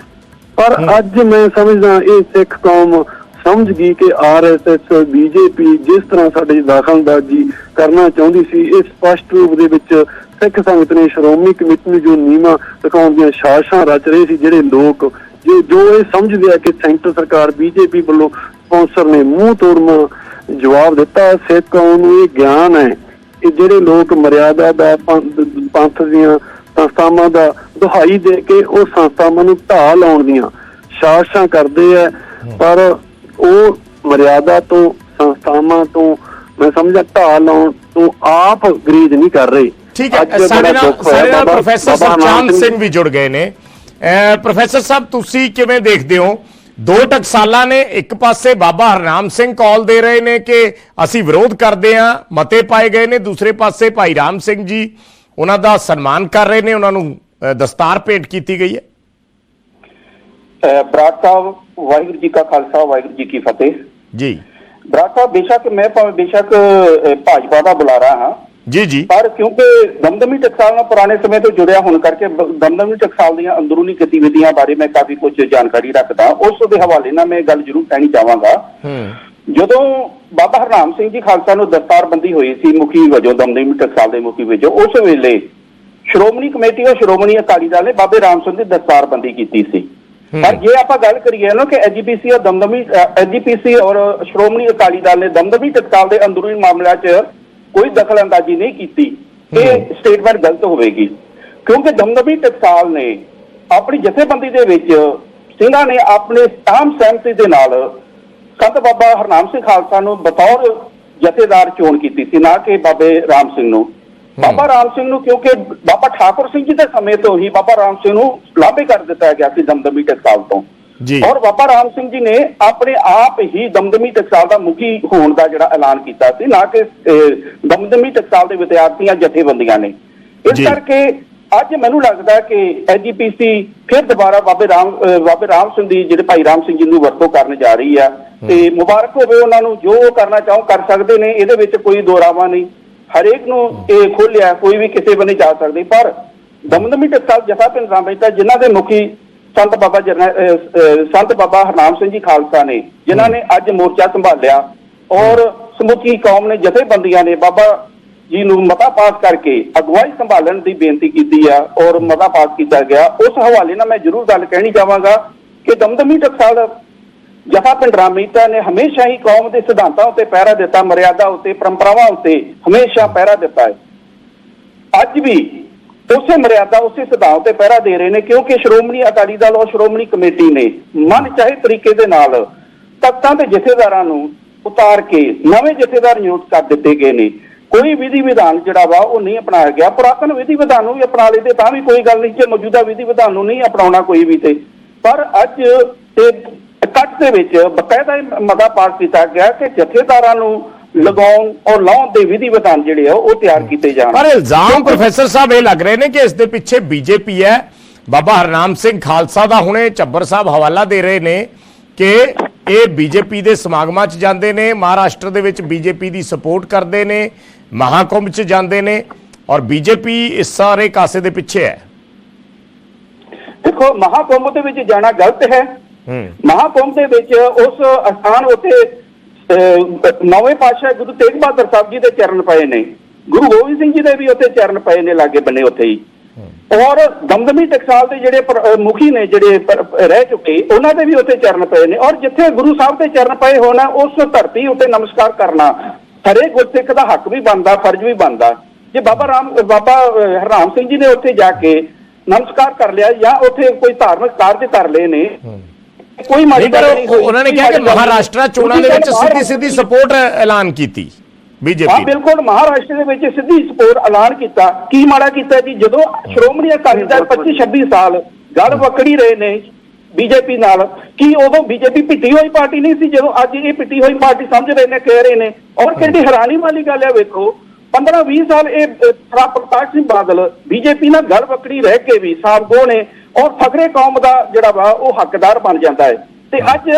ਪਰ ਅੱਜ ਮੈਂ ਸਮਝਦਾ ਇਹ ਸਿੱਖ ਕੌਮ ਸਮਝ ਗਈ ਕਿ ਆਰਐਸਐਸ ਬੀਜੇਪੀ ਜਿਸ ਤਰ੍ਹਾਂ ਸਾਡੇ 'ਚ ਦਖਲਅੰਦਾਜ਼ੀ ਕਰਨਾ ਚਾਹੁੰਦੀ ਸੀ ਇਹ ਸਪਸ਼ਟ ਰੂਪ ਦੇ ਵਿੱਚ ਸਿੱਖ ਸੰਗਤ ਨੇ ਸ਼੍ਰੋਮਣੀ ਕਮੇਟੀ ਨੂੰ ਜੋ ਨੀਮਾ ਦਿਖਾਉਣ ਦੀਆਂ ਸਾਜ਼ਿਸ਼ਾਂ ਰਚ ਰਹੇ ਸੀ ਜਿਹੜੇ ਲੋਕ ਜੋ ਜੋ ਇਹ ਸਮਝਦੇ ਆ ਕਿ ਸੈਂਟਰ ਸਰਕਾਰ ਬੀਜੇਪੀ ਵੱਲੋਂ ਸਪਾਂਸਰ ਨੇ ਮੂੰਹ ਤੋੜਨਾ ਜਵਾਬ ਦਿੱਤਾ ਸਿੱਖ ਕੌਮ ਨੂੰ ਇਹ ਗਿਆਨ ਹੈ ਕਿ ਜਿਹੜੇ ਲੋਕ ਮਰਿਆਦਾ ਦਾ ਪੰਥ ਦੀਆਂ ਸੰਸਥਾਵਾਂ ਦਾ ਦੁਹਾਈ ਦੇ ਕੇ ਉਹ ਸੰਸਥਾਵਾਂ ਨੂੰ ਢਾਹ ਲਾਉਣ ਦੀਆਂ ਸਾਜ਼ਿਸ਼ਾਂ ਕਰਦੇ ਆ। ਪਰ ਉਹ ਮਰਿਆਦਾ ਤੋਂ ਸੰਸਥਾਵਾਂ ਤੋਂ ਮੈਂ ਸਮਝਿਆ ਢਾਹ ਲਾਉਣ ਤੋਂ ਆਪ ਗਰੀਦ ਨਹੀਂ ਕਰ ਰਹੇ। ਠੀਕ ਹੈ ਸਾਡੇ ਨਾਲ ਸਾਡੇ ਨਾਲ ਪ੍ਰੋਫੈਸਰ ਹਰਨਾਮ ਸਿੰਘ ਵੀ ਜੁੜ ਗਏ ਨੇ। ਪ੍ਰੋਫੈਸਰ ਸਾਹਿਬ ਤੁਸੀਂ ਕਿਵੇਂ ਦੇਖਦੇ ਹੋ? ਦੋ ਟਕਸਾਲਾਂ ਨੇ ਇੱਕ ਪਾਸੇ ਬਾਬਾ ਹਰਨਾਮ ਸਿੰਘ ਕਾਲ ਦੇ ਰਹੇ ਨੇ ਕਿ ਅਸੀਂ ਵਿਰੋਧ ਕਰਦੇ ਹਾਂ ਮਤੇ ਪਾਏ ਗਏ ਨੇ ਦੂਸਰੇ ਪਾਸੇ ਭਾਈ ਰਾਮ ਸਿੰਘ ਜੀ ਉਹਨਾਂ ਦਾ ਸਨਮਾਨ ਕਰ ਰਹੇ ਨੇ ਉਹਨਾਂ ਨੂੰ ਦਸਤਾਰ ਭੇਟ ਕੀਤੀ ਗਈ ਹੈ? ਬਰਾੜ ਸਾਹਿਬ ਵਾਹਿਗੁਰੂ ਜੀ ਕਾ ਖਾਲਸਾ ਵਾਹਿਗੁਰੂ ਜੀ ਕੀ ਫਤਿਹ। ਜੀ। ਬਰਾੜ ਸਾਹਿਬ ਬੇਸ਼ੱਕ ਮੈਂ ਭਾਵੇਂ ਬੇਸ਼ੱਕ ਭਾਜਪਾ ਦਾ ਬੁਲਾਰਾ ਹਾਂ। ਜੀ ਜੀ। ਪਰ ਕਿਉਂਕਿ ਦਮਦਮੀ ਟਕਸਾਲ ਨਾਲ ਪੁਰਾਣੇ ਸਮੇਂ ਤੋਂ ਜੁੜਿਆ ਹੋਣ ਕਰਕੇ ਦਮਦਮੀ ਟਕਸਾਲ ਦੀਆਂ ਅੰਦਰੂਨੀ ਗਤੀਵਿਧੀਆਂ ਬਾਰੇ ਮੈਂ ਕਾਫੀ ਕੁਝ ਜਾਣਕਾਰੀ ਰੱਖਦਾ ਉਸ ਦੇ ਹਵਾਲੇ ਨਾਲ ਮੈਂ ਗੱਲ ਜ਼ਰੂਰ ਕਹਿਣੀ ਚਾਹਾਂਗਾ। ਹੂੰ। ਜਦੋਂ ਬਾਬਾ ਹਰਨਾਮ ਸਿੰਘ ਜੀ ਖਾਲਸਾ ਨੂੰ ਦਸਤਾਰਬੰਦੀ ਹੋਈ ਸੀ ਮੁਖੀ ਵਜੋਂ ਦਮਦਮੀ ਟਕਸਾਲ ਦੇ ਮੁਖੀ ਵਜੋਂ ਉਸ ਵੇਲੇ ਸ਼੍ਰੋਮਣੀ ਕਮੇਟੀ ਔਰ ਸ਼੍ਰੋਮਣੀ ਅਕਾਲੀ ਦਲ ਨੇ ਬਾਬੇ ਰਾਮ ਸਿੰਘ ਦੀ ਦਸਤਾਰਬੰਦੀ ਕੀਤੀ ਸੀ। ਪਰ ਜੇ ਆਪਾਂ ਗੱਲ ਕਰੀਏ ਨਾ ਕਿ ਐਜੀਪੀਸੀ ਔਰ ਦਮਦਮੀ ਐਜੀਪੀਸੀ ਔਰ ਸ਼੍ਰੋਮਣੀ ਅਕਾਲੀ ਦਲ ਨੇ ਦਮਦਮੀ ਟਕਸਾਲ ਦੇ ਅੰਦਰੂਨੀ ਮਾਮਲਿਆਂ 'ਚ ਕੋਈ ਦਖਲਅੰਦਾਜ਼ੀ ਨਹੀਂ ਕੀਤੀ ਇਹ ਸਟੇਟਮੈਂਟ ਗਲਤ ਹੋਵੇਗੀ। ਕਿਉਂਕਿ ਦਮਦਮੀ ਟਕਸਾਲ ਨੇ ਆਪਣੀ ਜਥੇਬੰਦੀ ਦੇ ਵਿੱਚ ਸਿੰਘਾਂ ਨੇ ਆਪਣੇ ਆਮ ਸਹਿਮਤੀ ਦੇ ਨਾਲ ਸੰਤ ਬਾਬਾ ਹਰਨਾਮ ਸਿੰਘ ਖਾਲਸਾ ਨੂੰ ਬਤੌਰ ਜਥੇਦਾਰ ਚੋਣ ਕੀਤੀ ਸੀ ਨਾ ਕਿ ਬਾਬੇ ਰਾਮ ਸਿੰਘ ਨੂੰ। ਬਾਬਾ ਰਾਮ ਸਿੰਘ ਨੂੰ ਕਿਉਂਕਿ ਬਾਬਾ ਠਾਕੁਰ ਸਿੰਘ ਜੀ ਦੇ ਸਮੇਂ ਤੋਂ ਹੀ ਬਾਬਾ ਰਾਮ ਸਿੰਘ ਨੂੰ ਲਾਭੇ ਕਰ ਦਿੱਤਾ ਗਿਆ ਸੀ ਦਮਦਮੀ ਟਕਸਾਲ ਤੋਂ। ਜੀ। ਔਰ ਬਾਬਾ ਰਾਮ ਸਿੰਘ ਜੀ ਨੇ ਆਪਣੇ ਆਪ ਹੀ ਦਮਦਮੀ ਟਕਸਾਲ ਦਾ ਮੁਖੀ ਹੋਣ ਦਾ ਜਿਹੜਾ ਐਲਾਨ ਕੀਤਾ ਸੀ ਨਾ ਕਿ ਦਮਦਮੀ ਟਕਸਾਲ ਦੇ ਵਿਦਿਆਰਥੀਆਂ ਜਥੇਬੰਦੀਆਂ ਨੇ। ਇਸ। ਕਰਕੇ ਅੱਜ ਮੈਨੂੰ ਲੱਗਦਾ ਕਿ ਐਜੀਪੀਸੀ ਫਿਰ ਦੁਬਾਰਾ ਬਾਬੇ ਰਾਮ ਬਾਬੇ ਰਾਮ ਸਿੰਘ ਦੀ ਜਿਹੜੇ ਭਾਈ ਰਾਮ ਸਿੰਘ ਜੀ ਨੂੰ ਵਰਤੋਂ ਕਰਨ ਜਾ ਰਹੀ ਆ ਤੇ ਮੁਬਾਰਕ ਹੋਵੇ ਉਹਨਾਂ ਨੂੰ ਜੋ ਕਰਨਾ ਚਾਹੋ ਕਰ ਸਕਦੇ ਨੇ ਇਹਦੇ ਵਿੱਚ ਕੋਈ ਦੋਰਾਵਾ ਨਹੀਂ। ਹਰੇਕ ਨੂੰ ਇਹ ਖੋਲਿਆ, ਕੋਈ ਵੀ ਕਿਸੇ ਬੰਨੇ ਜਾ ਸਕਦੀ। ਪਰ ਦਮਦਮੀ ਟਕਸਾਲ ਜਥਾ ਪਿੰਡ ਰਾਮੇਤਾ ਜਿਨ੍ਹਾਂ ਦੇ ਮੁਖੀ ਸੰਤ ਬਾਬਾ ਸੰਤ ਬਾਬਾ ਹਰਨਾਮ ਸਿੰਘ ਜੀ ਖਾਲਸਾ ਨੇ, ਜਿਨ੍ਹਾਂ ਨੇ ਅੱਜ ਮੋਰਚਾ ਸੰਭਾਲਿਆ। ਔਰ ਸਮੁੱਚੀ ਕੌਮ ਨੇ ਜਥੇਬੰਦੀਆਂ ਨੇ ਬਾਬਾ ਜੀ ਨੂੰ ਮਤਾ ਪਾਸ ਕਰਕੇ ਅਗਵਾਈ ਸੰਭਾਲਣ ਦੀ ਬੇਨਤੀ ਕੀਤੀ ਆ ਔਰ ਮਤਾ ਪਾਸ ਕੀਤਾ ਗਿਆ। ਉਸ ਹਵਾਲੇ ਨਾਲ ਮੈਂ ਜ਼ਰੂਰ ਗੱਲ ਕਹਿਣੀ ਚਾਹਾਂਗਾ ਕਿ ਦਮਦਮੀ ਟਕਸਾਲ ਜਥਾ ਪਿੰਡ ਰਾਮੀਤਾ ਨੇ ਹਮੇਸ਼ਾ ਹੀ ਕੌਮ ਦੇ ਸਿਧਾਂਤਾਂ ਉੱਤੇ ਪਹਿਰਾ ਦਿੱਤਾ, ਮਰਿਆਦਾ ਉੱਤੇ, ਪਰੰਪਰਾਵਾਂ ਉੱਤੇ ਹਮੇਸ਼ਾ ਪਹਿਰਾ ਦਿੱਤਾ ਹੈ। ਅੱਜ ਵੀ ਉਸੇ ਮਰਿਆਦਾ, ਉਸੇ ਸਿਧਾਂਤ ਤੇ ਪਹਿਰਾ ਦੇ ਰਹੇ ਨੇ, ਕਿਉਂਕਿ ਸ਼੍ਰੋਮਣੀ ਅਕਾਲੀ ਦਲ ਔਰ ਸ਼੍ਰੋਮਣੀ ਕਮੇਟੀ ਨੇ ਮਨ ਚਾਹੇ ਤਰੀਕੇ ਦੇ ਨਾਲ ਤਖਤਾਂ ਦੇ ਜਥੇਦਾਰਾਂ ਨੂੰ ਉਤਾਰ ਕੇ ਨਵੇਂ ਜਥੇਦਾਰ ਨਿਯੁਕਤ ਕਰ ਦਿੱਤੇ ਗਏ ਨੇ। ਕੋਈ ਵਿਧੀ ਵਿਧਾਨ ਜਿਹੜਾ ਵਾ, ਉਹ ਨਹੀਂ ਅਪਣਾਇਆ ਗਿਆ। ਪੁਰਾਤਨ ਵਿਧੀ ਵਿਧਾਨ ਨੂੰ ਵੀ ਅਪਣਾ ਲੈਂਦੇ ਤਾਂ ਵੀ ਕੋਈ ਗੱਲ ਨਹੀਂ, ਜੇ ਮੌਜੂਦਾ ਵਿਧੀ ਵਿਧਾਨ ਨੂੰ ਨਹੀਂ ਅਪਣਾਉਣਾ ਕੋਈ ਵੀ ਤੇ। ਪਰ ਅੱਜ ਇਹ ਇਕੱਠ ਦੇ ਵਿੱਚ ਬਕਾਇਦਾ ਮਤਾ ਪਾਸ ਕੀਤਾ ਗਿਆ ਕਿ ਜਥੇਦਾਰਾਂ ਨੂੰ ਲਗਾਉਣ ਔਰ ਲਾਉਣ ਦੇ ਵਿਧੀ ਵਿਧਾਨ ਜਿਹੜੇ ਆ ਉਹ ਤਿਆਰ ਕੀਤੇ ਜਾਣ। ਪਰ ਇਲਜ਼ਾਮ ਪ੍ਰੋਫੈਸਰ ਸਾਹਿਬ ਇਹ ਲੱਗ ਰਹੇ ਨੇ ਕਿ ਇਸ ਦੇ ਪਿੱਛੇ ਬੀਜੇਪੀ ਹੈ। ਬਾਬਾ ਹਰਨਾਮ ਸਿੰਘ ਖਾਲਸਾ ਦਾ ਹੁਣੇ ਚੱਬਰ ਸਾਹਿਬ ਹਵਾਲਾ ਦੇ ਰਹੇ ਨੇ ਕਿ ਇਹ ਬੀਜੇਪੀ ਦੇ ਸਮਾਗਮਾਂ 'ਚ ਜਾਂਦੇ ਨੇ ਮਹਾਰਾਸ਼ਟਰ ਦੇ ਵਿੱਚ ਬੀਜੇਪੀ ਦੀ ਸਪੋਰਟ ਕਰਦੇ ਨੇ ਮਹਾਕੁੰਭ 'ਚ ਜਾਂਦੇ ਨੇ ਔਰ ਬੀਜੇਪੀ ਇਸ ਸਾਰੇ ਕਾਸੇ ਦੇ ਪਿੱਛੇ ਹੈ। ਦੇਖੋ ਮਹਾਕੁੰਭ ਦੇ ਵਿੱਚ ਜਾਣਾ ਗਲਤ ਹੂੰ। ਮਹਾਕੁੰਭ ਦੇ ਵਿੱਚ ਉਸ ਅਸਥਾਨ ਉਤੇ ਨੌਵੇਂ ਪਾਤਸ਼ਾਹ ਗੁਰੂ ਤੇਗ ਬਹਾਦਰ ਸਾਹਿਬ ਜੀ ਦੇ ਚਰਨ ਪਏ ਨੇ। ਗੁਰੂ ਗੋਬਿੰਦ ਸਿੰਘ ਜੀ ਦੇ ਵੀ ਉੱਥੇ ਚਰਨ ਪਏ ਨੇ ਲਾਗੇ ਬੰਨੇ ਉੱਥੇ ਹੀ। ਔਰ ਦਮਦਮੀ ਟਕਸਾਲ ਦੇ ਜਿਹੜੇ ਮੁਖੀ ਨੇ ਜਿਹੜੇ ਰਹਿ ਚੁੱਕੇ ਉਹਨਾਂ ਦੇ ਵੀ ਉੱਥੇ ਚਰਨ ਪਏ ਨੇ। ਔਰ ਜਿੱਥੇ ਗੁਰੂ ਸਾਹਿਬ ਦੇ ਚਰਨ ਪਏ ਹੋਣਾ ਉਸ ਧਰਤੀ ਉੱਤੇ ਨਮਸਕਾਰ ਕਰਨਾ ਹਰੇਕ ਗੁਰਸਿੱਖ ਦਾ ਹੱਕ ਵੀ ਬਣਦਾ ਫਰਜ਼ ਵੀ ਬਣਦਾ। ਜੇ ਬਾਬਾ ਰਾਮ ਬਾਬਾ ਹਰਨਾਮ ਸਿੰਘ ਜੀ ਨੇ ਉੱਥੇ ਜਾ ਕੇ ਨਮਸਕਾਰ ਕਰ ਲਿਆ ਜਾਂ ਉੱਥੇ ਕੋਈ ਧਾਰਮਿਕ ਕਾਰਜ ਕਰ ਲਏ ਨੇ ਕੋਈ ਮਾੜੀ ਨਹੀਂ ਪਰ ਗੱਲ ਨਹੀਂ ਹੋਈ। ਉਹਨਾਂ ਨੇ ਕਿਹਾ ਕਿ ਮਹਾਰਾਸ਼ਟਰ ਚੋਣਾਂ ਦੇ ਵਿੱਚ ਸਿੱਧੀ ਸਿੱਧੀ ਸਪੋਰਟ ਐਲਾਨ ਕੀਤੀ ਹਾਂ ਬੀਜੇਪੀ ਬਿਲਕੁਲ ਮਹਾਰਾਸ਼ਟਰ ਦੇ ਵਿੱਚ ਸਿੱਧੀ ਸਪੋਰਟ ਐਲਾਨ ਕੀਤਾ। ਕੀ ਮਾੜਾ ਕੀਤਾ ਜੀ? ਜਦੋਂ ਸ਼੍ਰੋਮਣੀ ਅਕਾਲੀ ਦਲ 25 26 ਸਾਲ ਗੱਲ ਵਕੜੀ ਰਹੇ ਨੇ ਬੀਜੇਪੀ ਨਾਲ ਕੀ ਉਦੋਂ ਬੀਜੇਪੀ ਪਿੱਟੀ ਹੋਈ ਪਾਰਟੀ ਨਹੀਂ ਸੀ? ਜਦੋਂ ਅੱਜ ਇਹ ਪਿੱਟੀ ਹੋਈ ਪਾਰਟੀ ਸਮਝ ਰਹੇ ਨੇ ਕਹਿ ਰਹੇ ਨੇ। ਔਰ ਕਿੰਨੀ ਹੈਰਾਨੀ ਵਾਲੀ ਗੱਲ ਹੈ ਵੇਖੋ 15 20 ਸਾਲ ਇਹ ਪ੍ਰਕਾਸ਼ ਸਿੰਘ ਬਾਦਲ ਬੀਜੇਪੀ ਨਾਲ ਗੱਲ ਵਕੜੀ ਰਹਿ ਕੇ ਵੀ ਸਾਬਗੋ ਨੇ? ਔਰ ਫਕਰੇ ਕੌਮ ਦਾ ਜਿਹੜਾ ਵਾ ਉਹ ਹੱਕਦਾਰ ਬਣ ਜਾਂਦਾ ਹੈ। ਤੇ ਅੱਜ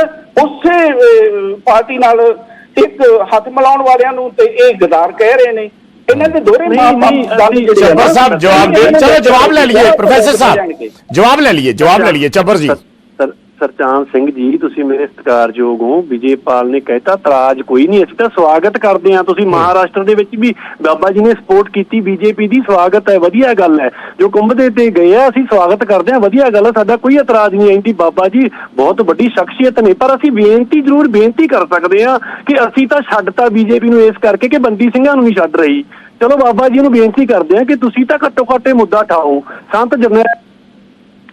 ਉਸੇ ਪਾਰਟੀ ਨਾਲ ਇੱਕ ਹੱਥ ਮਿਲਾਉਣ ਵਾਲਿਆਂ ਨੂੰ ਤੇ ਇਹ ਗਦਾਰ ਕਹਿ ਰਹੇ ਨੇ। ਇਹਨਾਂ ਦੇ ਦੋਹਰੇ ਨਹੀਂ, ਮਾਂ ਨਹੀਂ, ਗੱਲ ਅਸੀਂ- ਜਿਹੜੀ ਹੈ ਚੱਬਰ ਨਾ, ਸਾਹਿਬ ਜਵਾਬ ਦੇ ਚਲੋ ਜਵਾਬ ਲੈ ਲਈਏ ਪ੍ਰੋਫੈਸਰ ਸਾਹਿਬ। ਜਵਾਬ ਲੈ ਲਈਏ ਜਵਾਬ ਲੈ ਲਈਏ ਚੱਬਰ ਜੀ। ਸਰਚਾਨ ਸਿੰਘ ਜੀ, ਤੁਸੀਂ ਮੇਰੇ ਸਤਿਕਾਰਯੋਗ ਹੋ। ਵਿਜੇਪਾਲ ਨੇ ਕਹਿਤਾ, ਤਰਾਜ ਕੋਈ ਨਹੀਂ। ਅਸੀਂ ਤਾਂ ਸਵਾਗਤ ਕਰਦੇ ਹਾਂ। ਤੁਸੀਂ ਮਹਾਰਾਸ਼ਟਰ ਦੇ ਵਿੱਚ ਵੀ ਬਾਬਾ ਜੀ ਨੇ ਸਪੋਰਟ ਕੀਤੀ ਬੀਜੇਪੀ ਦੀ। ਸਵਾਗਤ ਹੈ, ਵਧੀਆ ਗੱਲ ਹੈ। ਜੋ ਕੁੰਭ ਦੇ ਤੇ ਗਏ ਆ, ਅਸੀਂ ਸਵਾਗਤ ਕਰਦੇ ਹਾਂ। ਵਧੀਆ ਗੱਲ ਹੈ, ਸਾਡਾ ਕੋਈ ਇਤਰਾਜ਼ ਨਹੀਂ ਆਂਦੀ ਬਾਬਾ ਜੀ ਬਹੁਤ ਵੱਡੀ ਸ਼ਖਸੀਅਤ ਨੇ। ਪਰ ਅਸੀਂ ਬੇਨਤੀ ਜ਼ਰੂਰ ਬੇਨਤੀ ਕਰ ਸਕਦੇ ਹਾਂ ਕਿ ਅਸੀਂ ਤਾਂ ਛੱਡਤਾ ਬੀਜੇਪੀ ਨੂੰ ਇਸ ਕਰਕੇ ਕਿ ਬੰਦੀ ਸਿੰਘਾਂ ਨੂੰ ਨਹੀਂ ਛੱਡ ਰਹੀ। ਚਲੋ ਬਾਬਾ ਜੀ ਨੂੰ ਬੇਨਤੀ ਕਰਦੇ ਹਾਂ ਕਿ ਤੁਸੀਂ ਤਾਂ ਘੱਟੋ ਘੱਟ ਇਹ ਮੁੱਦਾ ਠਾਓ ਸੰਤ ਜਰਨੈਲ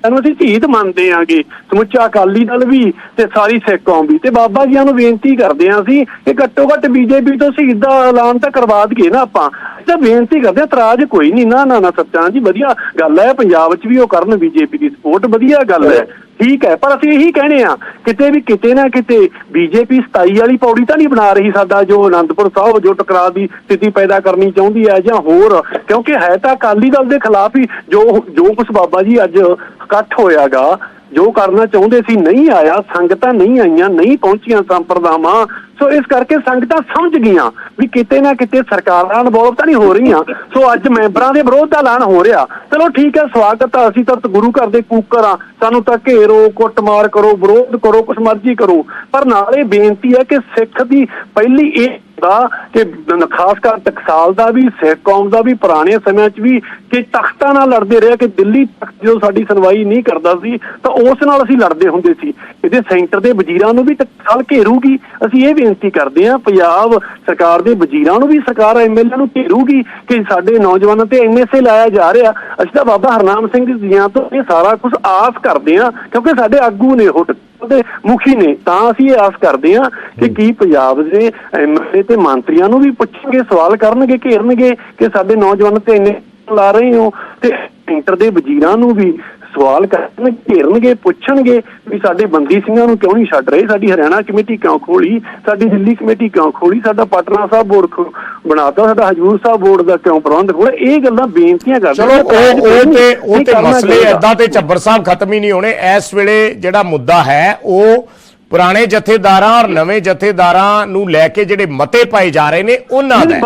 ਇਹਨੂੰ ਅਸੀਂ ਢੀਤ ਮੰਨਦੇ ਆਂਗੇ। ਸਮੁੱਚਾ ਅਕਾਲੀ ਦਲ ਵੀ ਤੇ ਸਾਰੀ ਸਿੱਖ ਕੌਮ ਵੀ। ਤੇ ਬਾਬਾ ਜੀਆਂ ਨੂੰ ਬੇਨਤੀ ਕਰਦੇ ਆਂ ਅਸੀਂ ਕਿ ਘੱਟੋ ਘੱਟ ਬੀਜੇਪੀ ਤੋਂ ਸ਼ਹੀਦ ਦਾ ਐਲਾਨ ਤਾਂ ਕਰਵਾ ਦਈਏ ਨਾ ਆਪਾਂ। ਅਸੀਂ ਤਾਂ ਬੇਨਤੀ ਕਰਦੇ ਆਂ, ਇਤਰਾਜ਼ ਕੋਈ ਨਹੀਂ ਨਾ ਨਾ ਨਾ, ਸੱਚਾਂ ਜੀ, ਵਧੀਆ ਗੱਲ ਹੈ। ਪੰਜਾਬ 'ਚ ਵੀ ਉਹ ਕਰਨ, ਬੀਜੇਪੀ ਦੀ ਸਪੋਰਟ ਵਧੀਆ ਗੱਲ ਹੈ। ਠੀਕ ਹੈ, ਪਰ ਅਸੀਂ ਇਹੀ ਕਹਿੰਦੇ ਆ, ਕਿਤੇ ਵੀ ਕਿਤੇ ਨਾ ਕਿਤੇ ਬੀਜੇਪੀ 27 ਵਾਲੀ ਪੌੜੀ ਤਾਂ ਨਹੀਂ ਬਣਾ ਰਹੀ ਸਾਡਾ, ਜੋ ਅਨੰਦਪੁਰ ਸਾਹਿਬ ਜੋ ਟਕਰਾਅ ਦੀ ਸਥਿਤੀ ਪੈਦਾ ਕਰਨੀ ਚਾਹੁੰਦੀ ਹੈ ਜਾਂ ਹੋਰ, ਕਿਉਂਕਿ ਹੈ ਤਾਂ ਅਕਾਲੀ ਦਲ ਦੇ ਖਿਲਾਫ ਹੀ ਜੋ ਜੋ ਕੁਝ ਬਾਬਾ ਜੀ ਅੱਜ ਇਕੱਠ ਹੋਇਆਗਾ, ਜੋ ਕਰਨਾ ਚਾਹੁੰਦੇ ਸੀ ਨਹੀਂ ਆਇਆ, ਸੰਗਤਾਂ ਨਹੀਂ ਆਈਆਂ, ਨਹੀਂ ਪਹੁੰਚੀਆਂ ਸੰਪਰਦਾਵਾਂ, ਸੋ ਇਸ ਕਰਕੇ ਸੰਗਤਾਂ ਸਮਝ ਗਈਆਂ ਵੀ ਕਿਤੇ ਨਾ ਕਿਤੇ ਸਰਕਾਰਾਂ ਇਨਵੋਲਵ ਤਾਂ ਨਹੀਂ ਹੋ ਰਹੀਆਂ। ਸੋ ਅੱਜ ਮੈਂਬਰਾਂ ਦੇ ਵਿਰੋਧ ਦਾ ਐਲਾਨ ਹੋ ਰਿਹਾ। ਚਲੋ ਠੀਕ ਹੈ, ਸਵਾਗਤ ਆ, ਅਸੀਂ ਤਾਂ ਗੁਰੂ ਘਰ ਦੇ ਕੂਕਰ ਆ, ਸਾਨੂੰ ਤਾਂ ਘੇਰੋ ਕੁੱਟਮਾਰ ਕਰੋ, ਵਿਰੋਧ ਕਰੋ, ਕੁਛ ਮਰਜ਼ੀ ਕਰੋ। ਪਰ ਨਾਲ ਇਹ ਬੇਨਤੀ ਹੈ ਕਿ ਸਿੱਖ ਦੀ ਪਹਿਲੀ ਇਹ ਦਾ ਕਿ ਖਾਸ ਕਰ ਟਕਸਾਲ ਦਾ ਵੀ ਸਿੱਖ ਕੌਮ ਦਾ ਵੀ ਪੁਰਾਣੇ ਸਮਿਆਂ 'ਚ ਵੀ ਕਿ ਤਖਤਾਂ ਨਾਲ ਲੜਦੇ ਰਹੇ ਕਿ ਦਿੱਲੀ ਤਖਤ ਜਦੋਂ ਸਾਡੀ ਸੁਣਵਾਈ ਨਹੀਂ ਕਰਦਾ ਸੀ ਤਾਂ ਉਸ ਨਾਲ ਅਸੀਂ ਲੜਦੇ ਹੁੰਦੇ ਸੀ। ਇਹਦੇ ਸੈਂਟਰ ਦੇ ਵਜ਼ੀਰਾਂ ਨੂੰ ਵੀ ਟਕਸਾਲ ਘੇਰੂਗੀ। ਅਸੀਂ ਇਹ ਬੇਨਤੀ ਕਰਦੇ ਹਾਂ ਪੰਜਾਬ ਸਰਕਾਰ ਦੇ ਵਜ਼ੀਰਾਂ ਨੂੰ ਵੀ ਸਰਕਾਰ ਐਮਐਲਏ ਨੂੰ ਘੇਰੂਗੀ ਕਿ ਸਾਡੇ ਨੌਜਵਾਨਾਂ ਤੇ ਐਨਐਸਏ ਲਾਇਆ ਜਾ ਰਿਹਾ। ਅਸੀਂ ਤਾਂ ਬਾਬਾ ਹਰਨਾਮ ਸਿੰਘ ਜੀਆਂ ਤੋਂ ਇਹ ਸਾਰਾ ਕੁਝ ਆਸ ਕਰਦੇ ਹਾਂ ਕਿਉਂਕਿ ਸਾਡੇ ਆਗੂ ਨੇ ਉਹ ਦੇ ਮੁਖੀ ਨੇ ਤਾਂ ਅਸੀਂ ਇਹ ਆਸ ਕਰਦੇ ਹਾਂ ਕਿ ਕੀ ਪੰਜਾਬ ਦੇ ਐਮਐਲਏ ਤੇ ਮੰਤਰੀਆਂ ਨੂੰ ਵੀ ਪੁੱਛਣਗੇ ਸਵਾਲ ਕਰਨਗੇ ਘੇਰਨਗੇ ਕਿ ਸਾਡੇ ਨੌਜਵਾਨ ਤੇ ਇੰਨੇ ਲਾ ਰਹੇ ਹੋ ਤੇ ਸੈਂਟਰ ਦੇ ਵਜ਼ੀਰਾਂ ਨੂੰ ਵੀ ਸਵਾਲ ਕਰਨਗੇ ਘੇਰਨਗੇ ਪੁੱਛਣਗੇ ਵੀ ਸਾਡੇ ਬੰਦੀ ਸਿੰਘਾਂ ਨੂੰ ਕਿਉਂ ਨਹੀਂ ਛੱਡ ਰਹੇ ਸਾਡੀ ਹਰਿਆਣਾ ਕਮੇਟੀ ਕਿਉਂ ਖੋਲੀ ਸਾਡੀ ਦਿੱਲੀ ਕਮੇਟੀ ਕਿਉਂ ਖੋਲੀ ਸਾਡਾ ਪਟਨਾ ਸਾਹਿਬ ਬੋਰਡ ਬਣਾਤਾ ਸਾਡਾ ਹਜੂਰ ਸਾਹਿਬ ਬੋਰਡ ਦਾ ਕਿਉਂ ਪ੍ਰਬੰਧ ਖੋਲਿਆ ਇਹ ਗੱਲਾਂ ਬੇਨਤੀਆਂ ਕਰਦੇ ਚਲੋ। ਉਹ ਉਹ ਤੇ ਉਹ ਤੇ ਕਰਨਾ ਮਸਲੇ। ਐਦਾਂ ਤੇ ਚੱਬਰ ਸਾਹਿਬ ਖਤਮ ਹੀ ਨਹੀਂ ਹੋਣੇ ਇਸ ਵੇਲੇ ਜਿਹੜਾ ਮੁੱਦਾ ਹੈ ਉਹ ਪੁਰਾਣੇ ਜਥੇਦਾਰਾਂ ਔਰ ਨਵੇਂ ਜਥੇਦਾਰਾਂ ਨੂੰ ਲੈ ਕੇ ਜਿਹੜੇ ਮਤੇ ਪਾਏ ਜਾ ਰਹੇ ਨੇ ਉਹਨਾਂ ਦਾ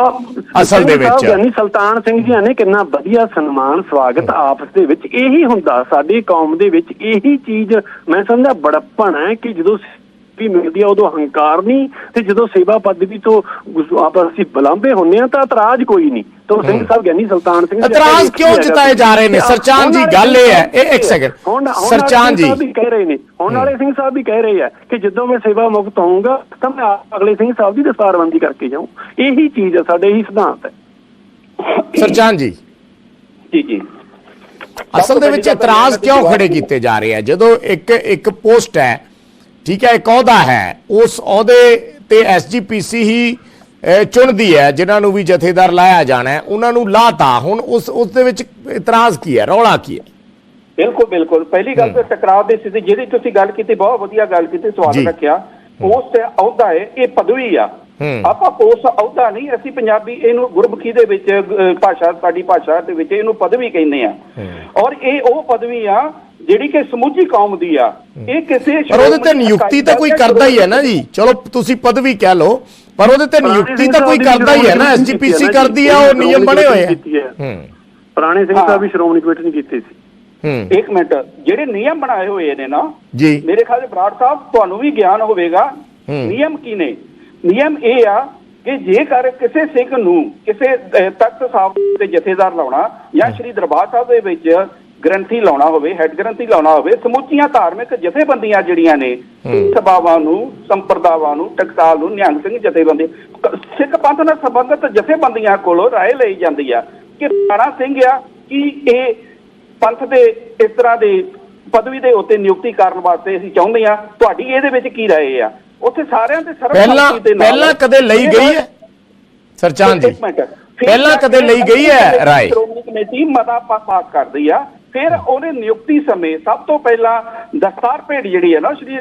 ਅਸਲ ਦੇ ਵਿੱਚ। ਯਾਨੀ ਸੁਲਤਾਨ ਸਿੰਘ ਜੀ ਨੇ ਕਿੰਨਾ ਵਧੀਆ ਸਨਮਾਨ ਸਵਾਗਤ ਆਪਸ ਦੇ ਵਿੱਚ ਇਹੀ ਹੁੰਦਾ ਸਾਡੀ ਕੌਮ ਦੇ ਵਿੱਚ ਇਹੀ ਚੀਜ਼ ਮੈਂ ਸਮਝਦਾ ਬੜਪਣ ਹੈ ਕਿ ਜਦੋਂ ਵੀ ਮਿਲਦੀ ਆ ਉਦੋਂ ਹੰਕਾਰ ਨਹੀਂ ਤੇ ਜਦੋਂ ਸੇਵਾ ਪਦਵੀ ਤੋਂ ਆਪਸ ਵਿੱਚ ਬਲਾਂਬੇ ਹੁੰਨੇ ਆ ਤਾਂ ਇਤਰਾਜ਼ ਕੋਈ ਨਹੀਂ। ਤਾਂ ਸਿੰਘ ਸਾਹਿਬ ਗਿਆਨੀ ਸੁਲਤਾਨ ਸਿੰਘ ਇਤਰਾਜ਼ ਕਿਉਂ ਜਤਾਏ ਜਾ ਰਹੇ ਨੇ? ਹੁਣ ਸਰਚਾਨ ਜੀ, ਵਾਲੇ ਗੱਲ ਇਹ ਹੈ, ਸਿੰਘ ਇਹ ਇੱਕ ਸੈਕਿੰਡ। ਹੁਣ- ਹੁਣ ਸਰਚਾਨ ਵਾਲੇ ਸਿੰਘ ਜੀ। ਸਾਹਿਬ ਵੀ ਕਹਿ ਰਹੇ ਨੇ। ਹੁਣ ਵਾਲੇ ਸਿੰਘ ਸਾਹਿਬ ਵੀ ਕਹਿ ਰਹੇ ਆ ਕਿ ਜਦੋਂ ਮੈਂ ਸੇਵਾ ਮੁਕਤ ਹੋਊਂਗਾ ਤਾਂ ਮੈਂ ਆਪ ਅਗਲੇ ਸਿੰਘ ਸਾਹਿਬ ਦੀ ਦਸਤਾਰਬੰਦੀ ਕਰਕੇ ਜਾਊਂ। ਇਹੀ ਚੀਜ਼ ਹੈ ਸਾਡੇ ਇਹੀ ਸਿਧਾਂਤ ਹੈ। ਸਰਚਾਨ ਜੀ। ਜੀ ਜੀ। ਅਸਲ ਦੇ ਵਿੱਚ ਇਤਰਾਜ਼ ਕਿਉਂ ਖੜੇ ਕੀਤੇ ਜਾ ਰਹੇ ਆ? ਜਦੋਂ ਇੱਕ ਇੱਕ ਪੋਸਟ ਹੈ ਠੀਕ ਹੈ ਇੱਕ ਅਹੁਦਾ ਹੈ ਉਸ ਅਹੁਦੇ ਤੇ ਐਸਜੀਪੀਸੀ ਹੀ ਚੁਣਦੀ ਹੈ ਜਿਨ੍ਹਾਂ ਨੂੰ ਵੀ ਜਥੇਦਾਰ ਲਾਇਆ ਜਾਣਾ ਹੈ ਉਹਨਾਂ ਨੂੰ ਲਾਤਾ। ਹੁਣ ਉਸ ਉਸ ਦੇ ਵਿੱਚ ਇਤਰਾਜ਼ ਕੀ ਹੈ ਰੌਲਾ ਕੀ ਹੈ? ਬਿਲਕੁਲ ਬਿਲਕੁਲ। ਪਹਿਲੀ ਗੱਲ ਤਾਂ ਟਕਰਾਅ ਦੀ ਸਥਿਤੀ ਜਿਹੜੀ ਤੁਸੀਂ ਗੱਲ ਕੀਤੀ ਬਹੁਤ ਵਧੀਆ ਗੱਲ ਕੀਤੀ। ਸਵਾਲ ਰੱਖਿਆ। ਪੋਸਟ ਅਹੁਦਾ ਹੈ ਇਹ ਪਦਵੀ ਆ। ਆਪਾਂ ਪੋਸਟ ਅਹੁਦਾ ਨਹੀਂ ਅਸੀਂ ਪੰਜਾਬੀ ਇਹਨੂੰ ਗੁਰਮੁਖੀ ਦੇ ਵਿੱਚ ਭਾਸ਼ਾ ਸਾਡੀ ਭਾਸ਼ਾ ਦੇ ਵਿੱਚ ਇਹਨੂੰ ਪਦਵੀ ਕਹਿੰਦੇ ਆ ਔਰ ਇਹ ਉਹ ਪਦਵੀ ਆ ਜਿਹੜੀ ਕਿ ਸਮੁੱਚੀ ਕੌਮ ਦੀ ਆ। ਇਹ ਕਿਸੇ ਪਰ ਉਹਦੇ ਤੇ ਨਿਯੁਕਤੀ ਤਾਂ ਕੋਈ ਕਰਦਾ ਹੀ ਹੈ ਨਾ ਜੀ। ਚਲੋ ਤੁਸੀਂ ਪਦਵੀ ਕਹਿ ਲਓ। ਪਰ ਉਹਦੇ ਤੇ ਨਿਯੁਕਤੀ ਤਾਂ ਕੋਈ ਕਰਦਾ ਹੀ ਹੈ ਨਾ। ਐਸਜੀਪੀਸੀ ਕਰਦੀ ਆ ਉਹ ਨਿਯਮ ਬਣੇ ਹੋਏ ਆ। ਹੂੰ। ਪੁਰਾਣੇ ਸਿੰਘ ਸਾਹਿਬ ਵੀ ਸ਼੍ਰੋਮਣੀ ਕਮੇਟੀ ਨੇ ਕੀਤੇ ਸੀ। ਹੂੰ। ਇੱਕ ਮਿੰਟ। ਜਿਹੜੇ ਨਿਯਮ ਬਣਾਏ ਹੋਏ ਨੇ ਨਾ ਜੀ। ਮੇਰੇ ਖਿਆਲ ਬਰਾੜ ਸਾਹਿਬ ਤੁਹਾਨੂੰ ਵੀ ਗਿਆਨ ਹੋਵੇਗਾ। ਨਿਯਮ ਕੀ ਨੇ? ਨਿਯਮ ਇਹ ਆ ਕਿ ਜੇਕਰ ਕਿਸੇ ਸਿੱਖ ਨੂੰ ਕਿਸੇ ਤਖਤ ਸਾਹਿਬ ਦੇ ਜਥੇਦਾਰ ਲਾਉਣਾ ਜਾਂ ਸ੍ਰੀ ਦਰਬਾਰ ਸਾਹਿਬ ਦੇ ਵਿੱਚ ਗ੍ਰੰਥੀ ਲਾਉਣਾ ਹੋਵੇ ਹੈੱਡ ਗ੍ਰੰਥੀ ਲਾਉਣਾ ਹੋਵੇ ਸਮੁੱਚੀਆਂ ਧਾਰਮਿਕ ਜਥੇਬੰਦੀਆਂ ਜਿਹੜੀਆਂ ਨੇ ਸਭਾਵਾਂ ਨੂੰ ਸੰਪਰਦਾਵਾਂ ਨੂੰ ਟਕਸਾਲ ਨੂੰ ਨਿਹੰਗ ਸਿੰਘ ਜਥੇਬੰਦੀ ਸਿੱਖ ਪੰਥ ਨਾਲ ਸੰਬੰਧਿਤ ਜਥੇਬੰਦੀਆਂ ਕੋਲੋਂ ਰਾਏ ਲਈ ਜਾਂਦੀ ਆ ਕਿ ਰਾਣਾ ਸਿੰਘ ਆ ਕਿ ਇਹ ਪੰਥ ਦੇ ਇਸ ਤਰ੍ਹਾਂ ਦੇ ਪਦਵੀ ਦੇ ਉੱਤੇ ਨਿਯੁਕਤੀ ਕਰਨ ਵਾਸਤੇ ਅਸੀਂ ਚਾਹੁੰਦੇ ਆ ਤੁਹਾਡੀ ਇਹਦੇ ਵਿੱਚ ਕੀ ਰਾਏ ਆ? ਉੱਥੇ ਸਾਰਿਆਂ ਦੇ ਪਹਿਲਾਂ ਸਰਬਸੰਮਤੀ ਦੇ ਨਾਲ ਪਹਿਲਾਂ ਕਦੇ ਲਈ ਗਈ ਹੈ? ਸਰਚਾਨ ਜੀ। ਪਹਿਲਾਂ ਕਦੇ ਲਈ ਗਈ ਹੈ ਰਾਏ? ਕਮੇਟੀ ਮਤਾ ਪਾਸ ਕਰਦੀ ਆ। ਫਿਰ ਉਹਨੇ ਨਿਯੁਕਤੀ ਸਮੇਂ ਸਭ ਤੋਂ ਪਹਿਲਾਂ ਦਸਤਾਰ ਭੇਟ ਜਿਹੜੀ ਹੈ ਨਾ ਸ਼੍ਰੀ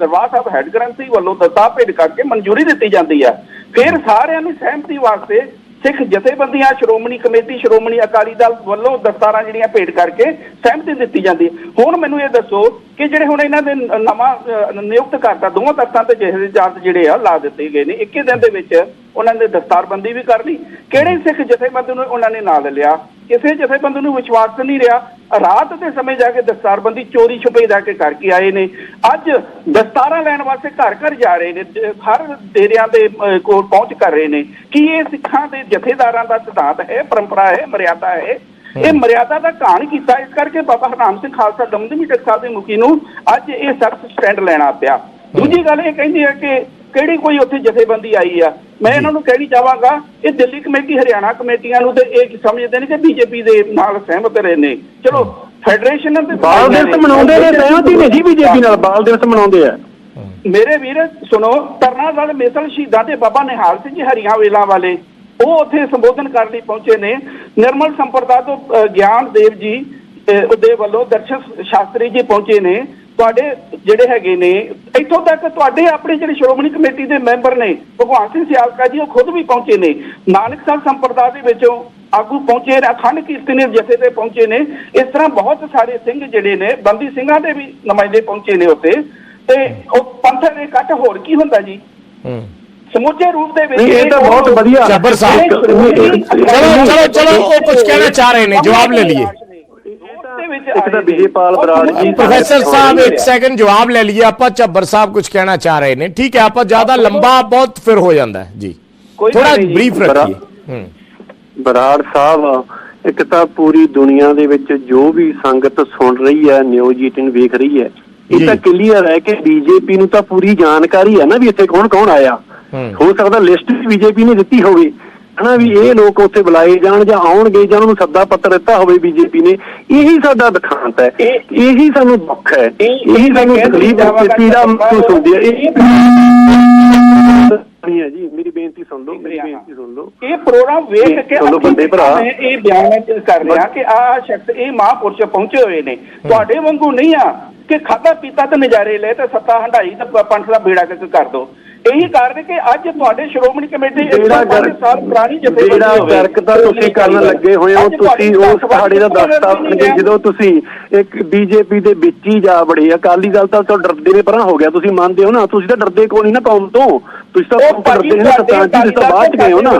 ਦਰਬਾਰ ਸਾਹਿਬ ਹੈੱਡ ਗ੍ਰੰਥੀ ਵੱਲੋਂ ਦਸਤਾਰ ਭੇਟ ਕਰਕੇ ਮਨਜ਼ੂਰੀ ਦਿੱਤੀ ਜਾਂਦੀ ਆ। ਫਿਰ ਸਾਰਿਆਂ ਨੂੰ ਸਹਿਮਤੀ ਵਾਸਤੇ ਸਿੱਖ ਜਥੇਬੰਦੀਆਂ ਸ਼੍ਰੋਮਣੀ ਕਮੇਟੀ ਸ਼੍ਰੋਮਣੀ ਅਕਾਲੀ ਦਲ ਵੱਲੋਂ ਦਸਤਾਰਾਂ ਜਿਹੜੀਆਂ ਭੇਟ ਕਰਕੇ ਸਹਿਮਤੀ ਦਿੱਤੀ ਜਾਂਦੀ ਹੈ। ਹੁਣ ਮੈਨੂੰ ਇਹ ਦੱਸੋ ਕਿ ਜਿਹੜੇ ਹੁਣ ਇਹਨਾਂ ਦੇ ਨਵਾਂ ਨਿਯੁਕਤ ਕਰਤਾ ਦੋਵਾਂ ਤਖਤਾਂ ਤੇ ਜਥੇਦਾਰ ਜਿਹੜੇ ਆ, ਲਾ ਦਿੱਤੇ ਗਏ ਨੇ। ਇੱਕੇ ਦਿਨ ਦੇ ਵਿੱਚ ਉਹਨਾਂ ਨੇ ਦਸਤਾਰਬੰਦੀ ਵੀ ਕਰ ਲਈ। ਕਿਹੜੇ ਸਿੱਖ ਜਥੇਬੰਦੀ ਨੂੰ ਉਹਨਾਂ ਨੇ ਨਾਲ ਲਿਆ? ਕਿਸੇ ਜਥੇਬੰਦੀ ਨੂੰ ਵਿਸ਼ਵਾਸ ਨਹੀਂ ਰਿਹਾ। ਰਾਤ ਦੇ ਸਮੇਂ ਜਾ ਕੇ ਦਸਤਾਰਬੰਦੀ ਚੋਰੀ ਛੁਪੇ ਜਾ ਕੇ ਕਰਕੇ ਆਏ ਨੇ। ਅੱਜ ਦਸਤਾਰਾਂ ਲੈਣ ਵਾਸਤੇ ਘਰ ਘਰ ਜਾ ਰਹੇ ਨੇ। ਹਰ ਡੇਰਿਆਂ ਦੇ ਕੋਲ ਪਹੁੰਚ ਕਰ ਰਹੇ ਨੇ। ਕੀ ਇਹ ਸਿੱਖਾਂ ਦੇ ਜਥੇਦਾਰਾਂ ਦਾ ਸਿਧਾਂਤ ਹੈ, ਪਰੰਪਰਾ ਹੈ, ਮਰਿਆਦਾ ਹੈ? ਇਹ ਮਰਿਆਦਾ ਦਾ ਘਾਣ ਕੀਤਾ ਇਸ ਕਰਕੇ ਬਾਬਾ ਹਰਨਾਮ ਸਿੰਘ ਖਾਲਸਾ ਦਮਦਮੀ ਟਕਸਾਲ ਦੇ ਮੁਖੀ ਨੂੰ ਅੱਜ ਇਹ ਸਖਤ ਸਟੈਂਡ ਲੈਣਾ ਪਿਆ। ਦੂਜੀ ਗੱਲ ਇਹ ਕਹਿੰਦੀ ਹੈ ਕਿ ਕਿਹੜੀ ਕੋਈ ਉੱਥੇ ਜਥੇਬੰਦੀ ਆਈ ਆ? ਮੈਂ ਇਹਨਾਂ ਨੂੰ ਕਹਿਣੀ ਚਾਹਾਂਗਾ ਇਹ ਦਿੱਲੀ ਕਮੇਟੀ ਹਰਿਆਣਾ ਕਮੇਟੀਆਂ ਨੂੰ ਤੇ ਇਹ ਸਮਝਦੇ ਨੇ ਕਿ ਬੀਜੇਪੀ ਦੇ ਨਾਲ ਸਹਿਮਤ ਰਹੇ ਨੇ। ਚਲੋ ਫੈਡਰੇਸ਼ਨ ਦੇ ਬਾਲ ਦਿਵਸ ਮਨਾਉਂਦੇ ਨੇ ਸਹਿਮਤੀ ਨੇ ਜੀ ਬੀਜੇਪੀ ਨਾਲ ਬਾਲ ਦਿਵਸ ਮਨਾਉਂਦੇ ਆ। ਮੇਰੇ ਵੀਰ ਸੁਣੋ ਤਰਨਾ ਦਲ ਮਿਸਲ ਸ਼ਹੀਦਾਂ ਦੇ ਬਾਬਾ ਨਿਹਾਲ ਸਿੰਘ ਜੀ ਹਰੀਆਂ ਵੇਲਾ ਵਾਲੇ। ਉਹ ਉੱਥੇ ਸੰਬੋਧਨ ਕਰਨ ਲਈ ਪਹੁੰਚੇ ਨੇ। ਨਿਰਮਲ ਸੰਪਰਦਾ ਤੋਂ ਗਿਆਨ ਦੇਵ ਜੀ ਦੇ ਵੱਲੋਂ ਦਰਸ਼ਨ ਸ਼ਾਸਤਰੀ ਜੀ ਪਹੁੰਚੇ ਨੇ। ਤੁਹਾਡੇ ਜਿਹੜੇ ਹੈਗੇ ਨੇ, ਇੱਥੋਂ ਤੱਕ ਤੁਹਾਡੇ ਆਪਣੇ ਜਿਹੜੇ ਸ਼੍ਰੋਮਣੀ ਕਮੇਟੀ ਦੇ ਮੈਂਬਰ ਨੇ, ਭਗਵਾਨ ਸਿੰਘ ਸਿਆਲਕਾ ਜੀ, ਉਹ ਖੁਦ ਵੀ ਪਹੁੰਚੇ ਨੇ। ਨਾਨਕ ਸਾਹਿਬ ਸੰਪਰਦਾ ਦੇ ਵਿੱਚੋਂ ਆਗੂ ਪਹੁੰਚੇ ਨੇ ਅਖੰਡ ਕੀਰਤਨੀ ਜਥੇ ਤੇ ਪਹੁੰਚੇ ਨੇ। ਇਸ ਤਰ੍ਹਾਂ ਬਹੁਤ ਸਾਰੇ ਸਿੰਘ ਜਿਹੜੇ ਨੇ, ਬੰਦੀ ਸਿੰਘਾਂ ਦੇ ਵੀ ਨੁਮਾਇੰਦੇ ਪਹੁੰਚੇ ਨੇ ਉੱਥੇ। ਤੇ ਉਹ ਪੰਥ ਦੇ ਇਕੱਠ ਹੋਰ ਕੀ ਹੁੰਦਾ ਜੀ? ਹੂੰ। ਸਮੁੱਚੇ ਰੂਪ ਦੇ ਵਿੱਚ ਨਹੀਂ ਇਹ ਤਾਂ ਬਹੁਤ ਵਧੀਆ। ਜੱਬਰ ਸਾਹਿਬ ਚਲੋ ਚਲੋ ਚਲੋ ਉਹ ਕੁਝ ਕਹਿਣਾ ਚਾਹ ਰਹੇ ਨੇ ਜਵਾਬ ਲੈ ਲਈਏ। ਇੱਕ ਤਾਂ ਵਿਜੇਪਾਲ ਬਰਾੜ ਜੀ ਪ੍ਰੋਫੈਸਰ ਸਾਹਿਬ ਇੱਕ ਸੈਕਿੰਡ ਜਵਾਬ ਲੈ ਲਈਏ ਆਪਾਂ ਝੱਬਰ ਸਾਹਿਬ ਕੁਝ ਕਹਿਣਾ ਚਾਹ ਰਹੇ ਨੇ। ਠੀਕ ਹੈ ਆਪਾਂ ਜ਼ਿਆਦਾ ਲੰਬਾ ਬਹੁਤ ਫਿਰ ਹੋ ਜਾਂਦਾ ਹੈ ਜੀ। ਥੋੜਾ। ਬਰੀਫ ਰੱਖੀਏ। ਹੂੰ। ਬਰਾੜ ਸਾਹਿਬ ਇੱਕ ਤਾਂ ਪੂਰੀ ਦੁਨੀਆ ਦੇ ਵਿੱਚ ਜੋ ਵੀ ਸੰਗਤ ਸੁਣ ਰਹੀ ਹੈ ਨਿਊਜ਼ 18 ਵੇਖ ਰਹੀ ਹੈ। ਇਹ ਤਾਂ ਕਲੀਅਰ ਹੈ ਕਿ ਬੀਜੇਪੀ ਨੂੰ ਤਾਂ ਪੂਰੀ ਜਾਣਕਾਰੀ ਹੈ ਨਾ ਵੀ ਇੱਥੇ ਕੌਣ ਕੌਣ ਆਇਆ। ਹੂੰ। ਸਕਦਾ ਲਿਸਟ ਵੀ ਬੀਜੇਪੀ ਨੇ ਦਿੱਤੀ ਹੋਵੇ। ਹਨਾ ਵੀ ਇਹ ਲੋਕ ਉੱਥੇ ਬੁਲਾਏ ਜਾਣ ਜਾਂ ਆਉਣਗੇ ਜਾਂ ਉਹਨਾਂ ਨੂੰ ਸੱਦਾ ਪੱਤਰ ਦਿੱਤਾ ਹੋਵੇ ਬੀਜੇਪੀ ਨੇ ਇਹੀ ਸਾਡਾ ਦਿਖਾਂਤ ਹੈ। ਇਹ- ਇਹੀ ਸਾਨੂੰ ਦੁੱਖ ਹੈ। ਇਹ- ਸਾਨੂੰ ਤਕਲੀਫ ਹੈ ਪੀੜਾ ਕਿ ਮਹਿਸੂਸ ਹੁੰਦੀ ਹੈ। ਇਹ ਨਹੀਂ ਹੈ ਜੀ ਮੇਰੀ ਬੇਨਤੀ ਸੁਣ ਲਓ ਮੇਰੀ ਬੇਨਤੀ ਸੁਣ ਲਓ। ਇਹ ਪ੍ਰੋਗਰਾਮ ਵੇਖ ਕੇ ਚਲੋ ਅਸੀਂ ਵੱਡੇ ਭਰਾ। ਮੈਂ ਇਹ ਬਿਆਨ ਕਰ ਰਿਹਾ ਕਿ ਆਹ ਸ਼ਖਸ ਇਹ ਮਹਾਂਪੁਰਸ਼ ਪਹੁੰਚੇ ਹੋਏ ਨੇ। ਤੁਹਾਡੇ ਵਾਂਗੂ ਨਹੀਂ ਆ ਕਿ ਖਾਦਾ ਪੀਤਾ ਤੇ ਨਜ਼ਾਰੇ ਲੈ ਤੇ ਸੱਤਾ ਹੰਡਾਈ ਤੇ ਪੰਥ ਦਾ ਬੇੜਾ ਕਰ ਦੋ। ਇਹੀ ਕਾਰਨ ਕਿ ਅੱਜ ਤੁਹਾਡੇ ਸ਼੍ਰੋਮਣੀ ਕਮੇਟੀ ਜਿਹੜਾ ਸਾਲ ਪੁਰਾਣੀ ਜਥੇਬੰਦੀ ਜਿਹੜਾ। ਗਰਕ ਤਾਂ ਤੁਸੀਂ ਕਰਨ ਲੱਗੇ ਹੋਏ ਹੋ ਤੁਸੀਂ ਉਸ ਪਹਾੜੇ ਦਾ ਦਸਤਾ ਹੈ। ਜਦੋਂ ਤੁਸੀਂ ਇੱਕ ਬੀਜੇਪੀ ਦੇ ਵਿੱਚ ਹੀ ਜਾ ਬੜੇ ਅਕਾਲੀ ਦਲ ਤਾਂ ਤੋਂ ਡਰਦੇ ਨੇ ਪਰਾਂ ਹੋ ਗਿਆ ਤੁਸੀਂ ਮੰਨਦੇ ਹੋ ਨਾ ਤੁਸੀਂ ਤਾਂ ਡਰਦੇ ਕੋਈ ਨਹੀਂ ਨਾ ਕੌਮ ਤੋਂ ਤੁਸੀਂ ਤਾਂ ਡਰਦੇ ਨਾ ਭਾਜੀ ਸਤਾਂ ਜੀ ਤਾਂ ਬਾਅਦ ਗਏ ਹੋ ਨਾ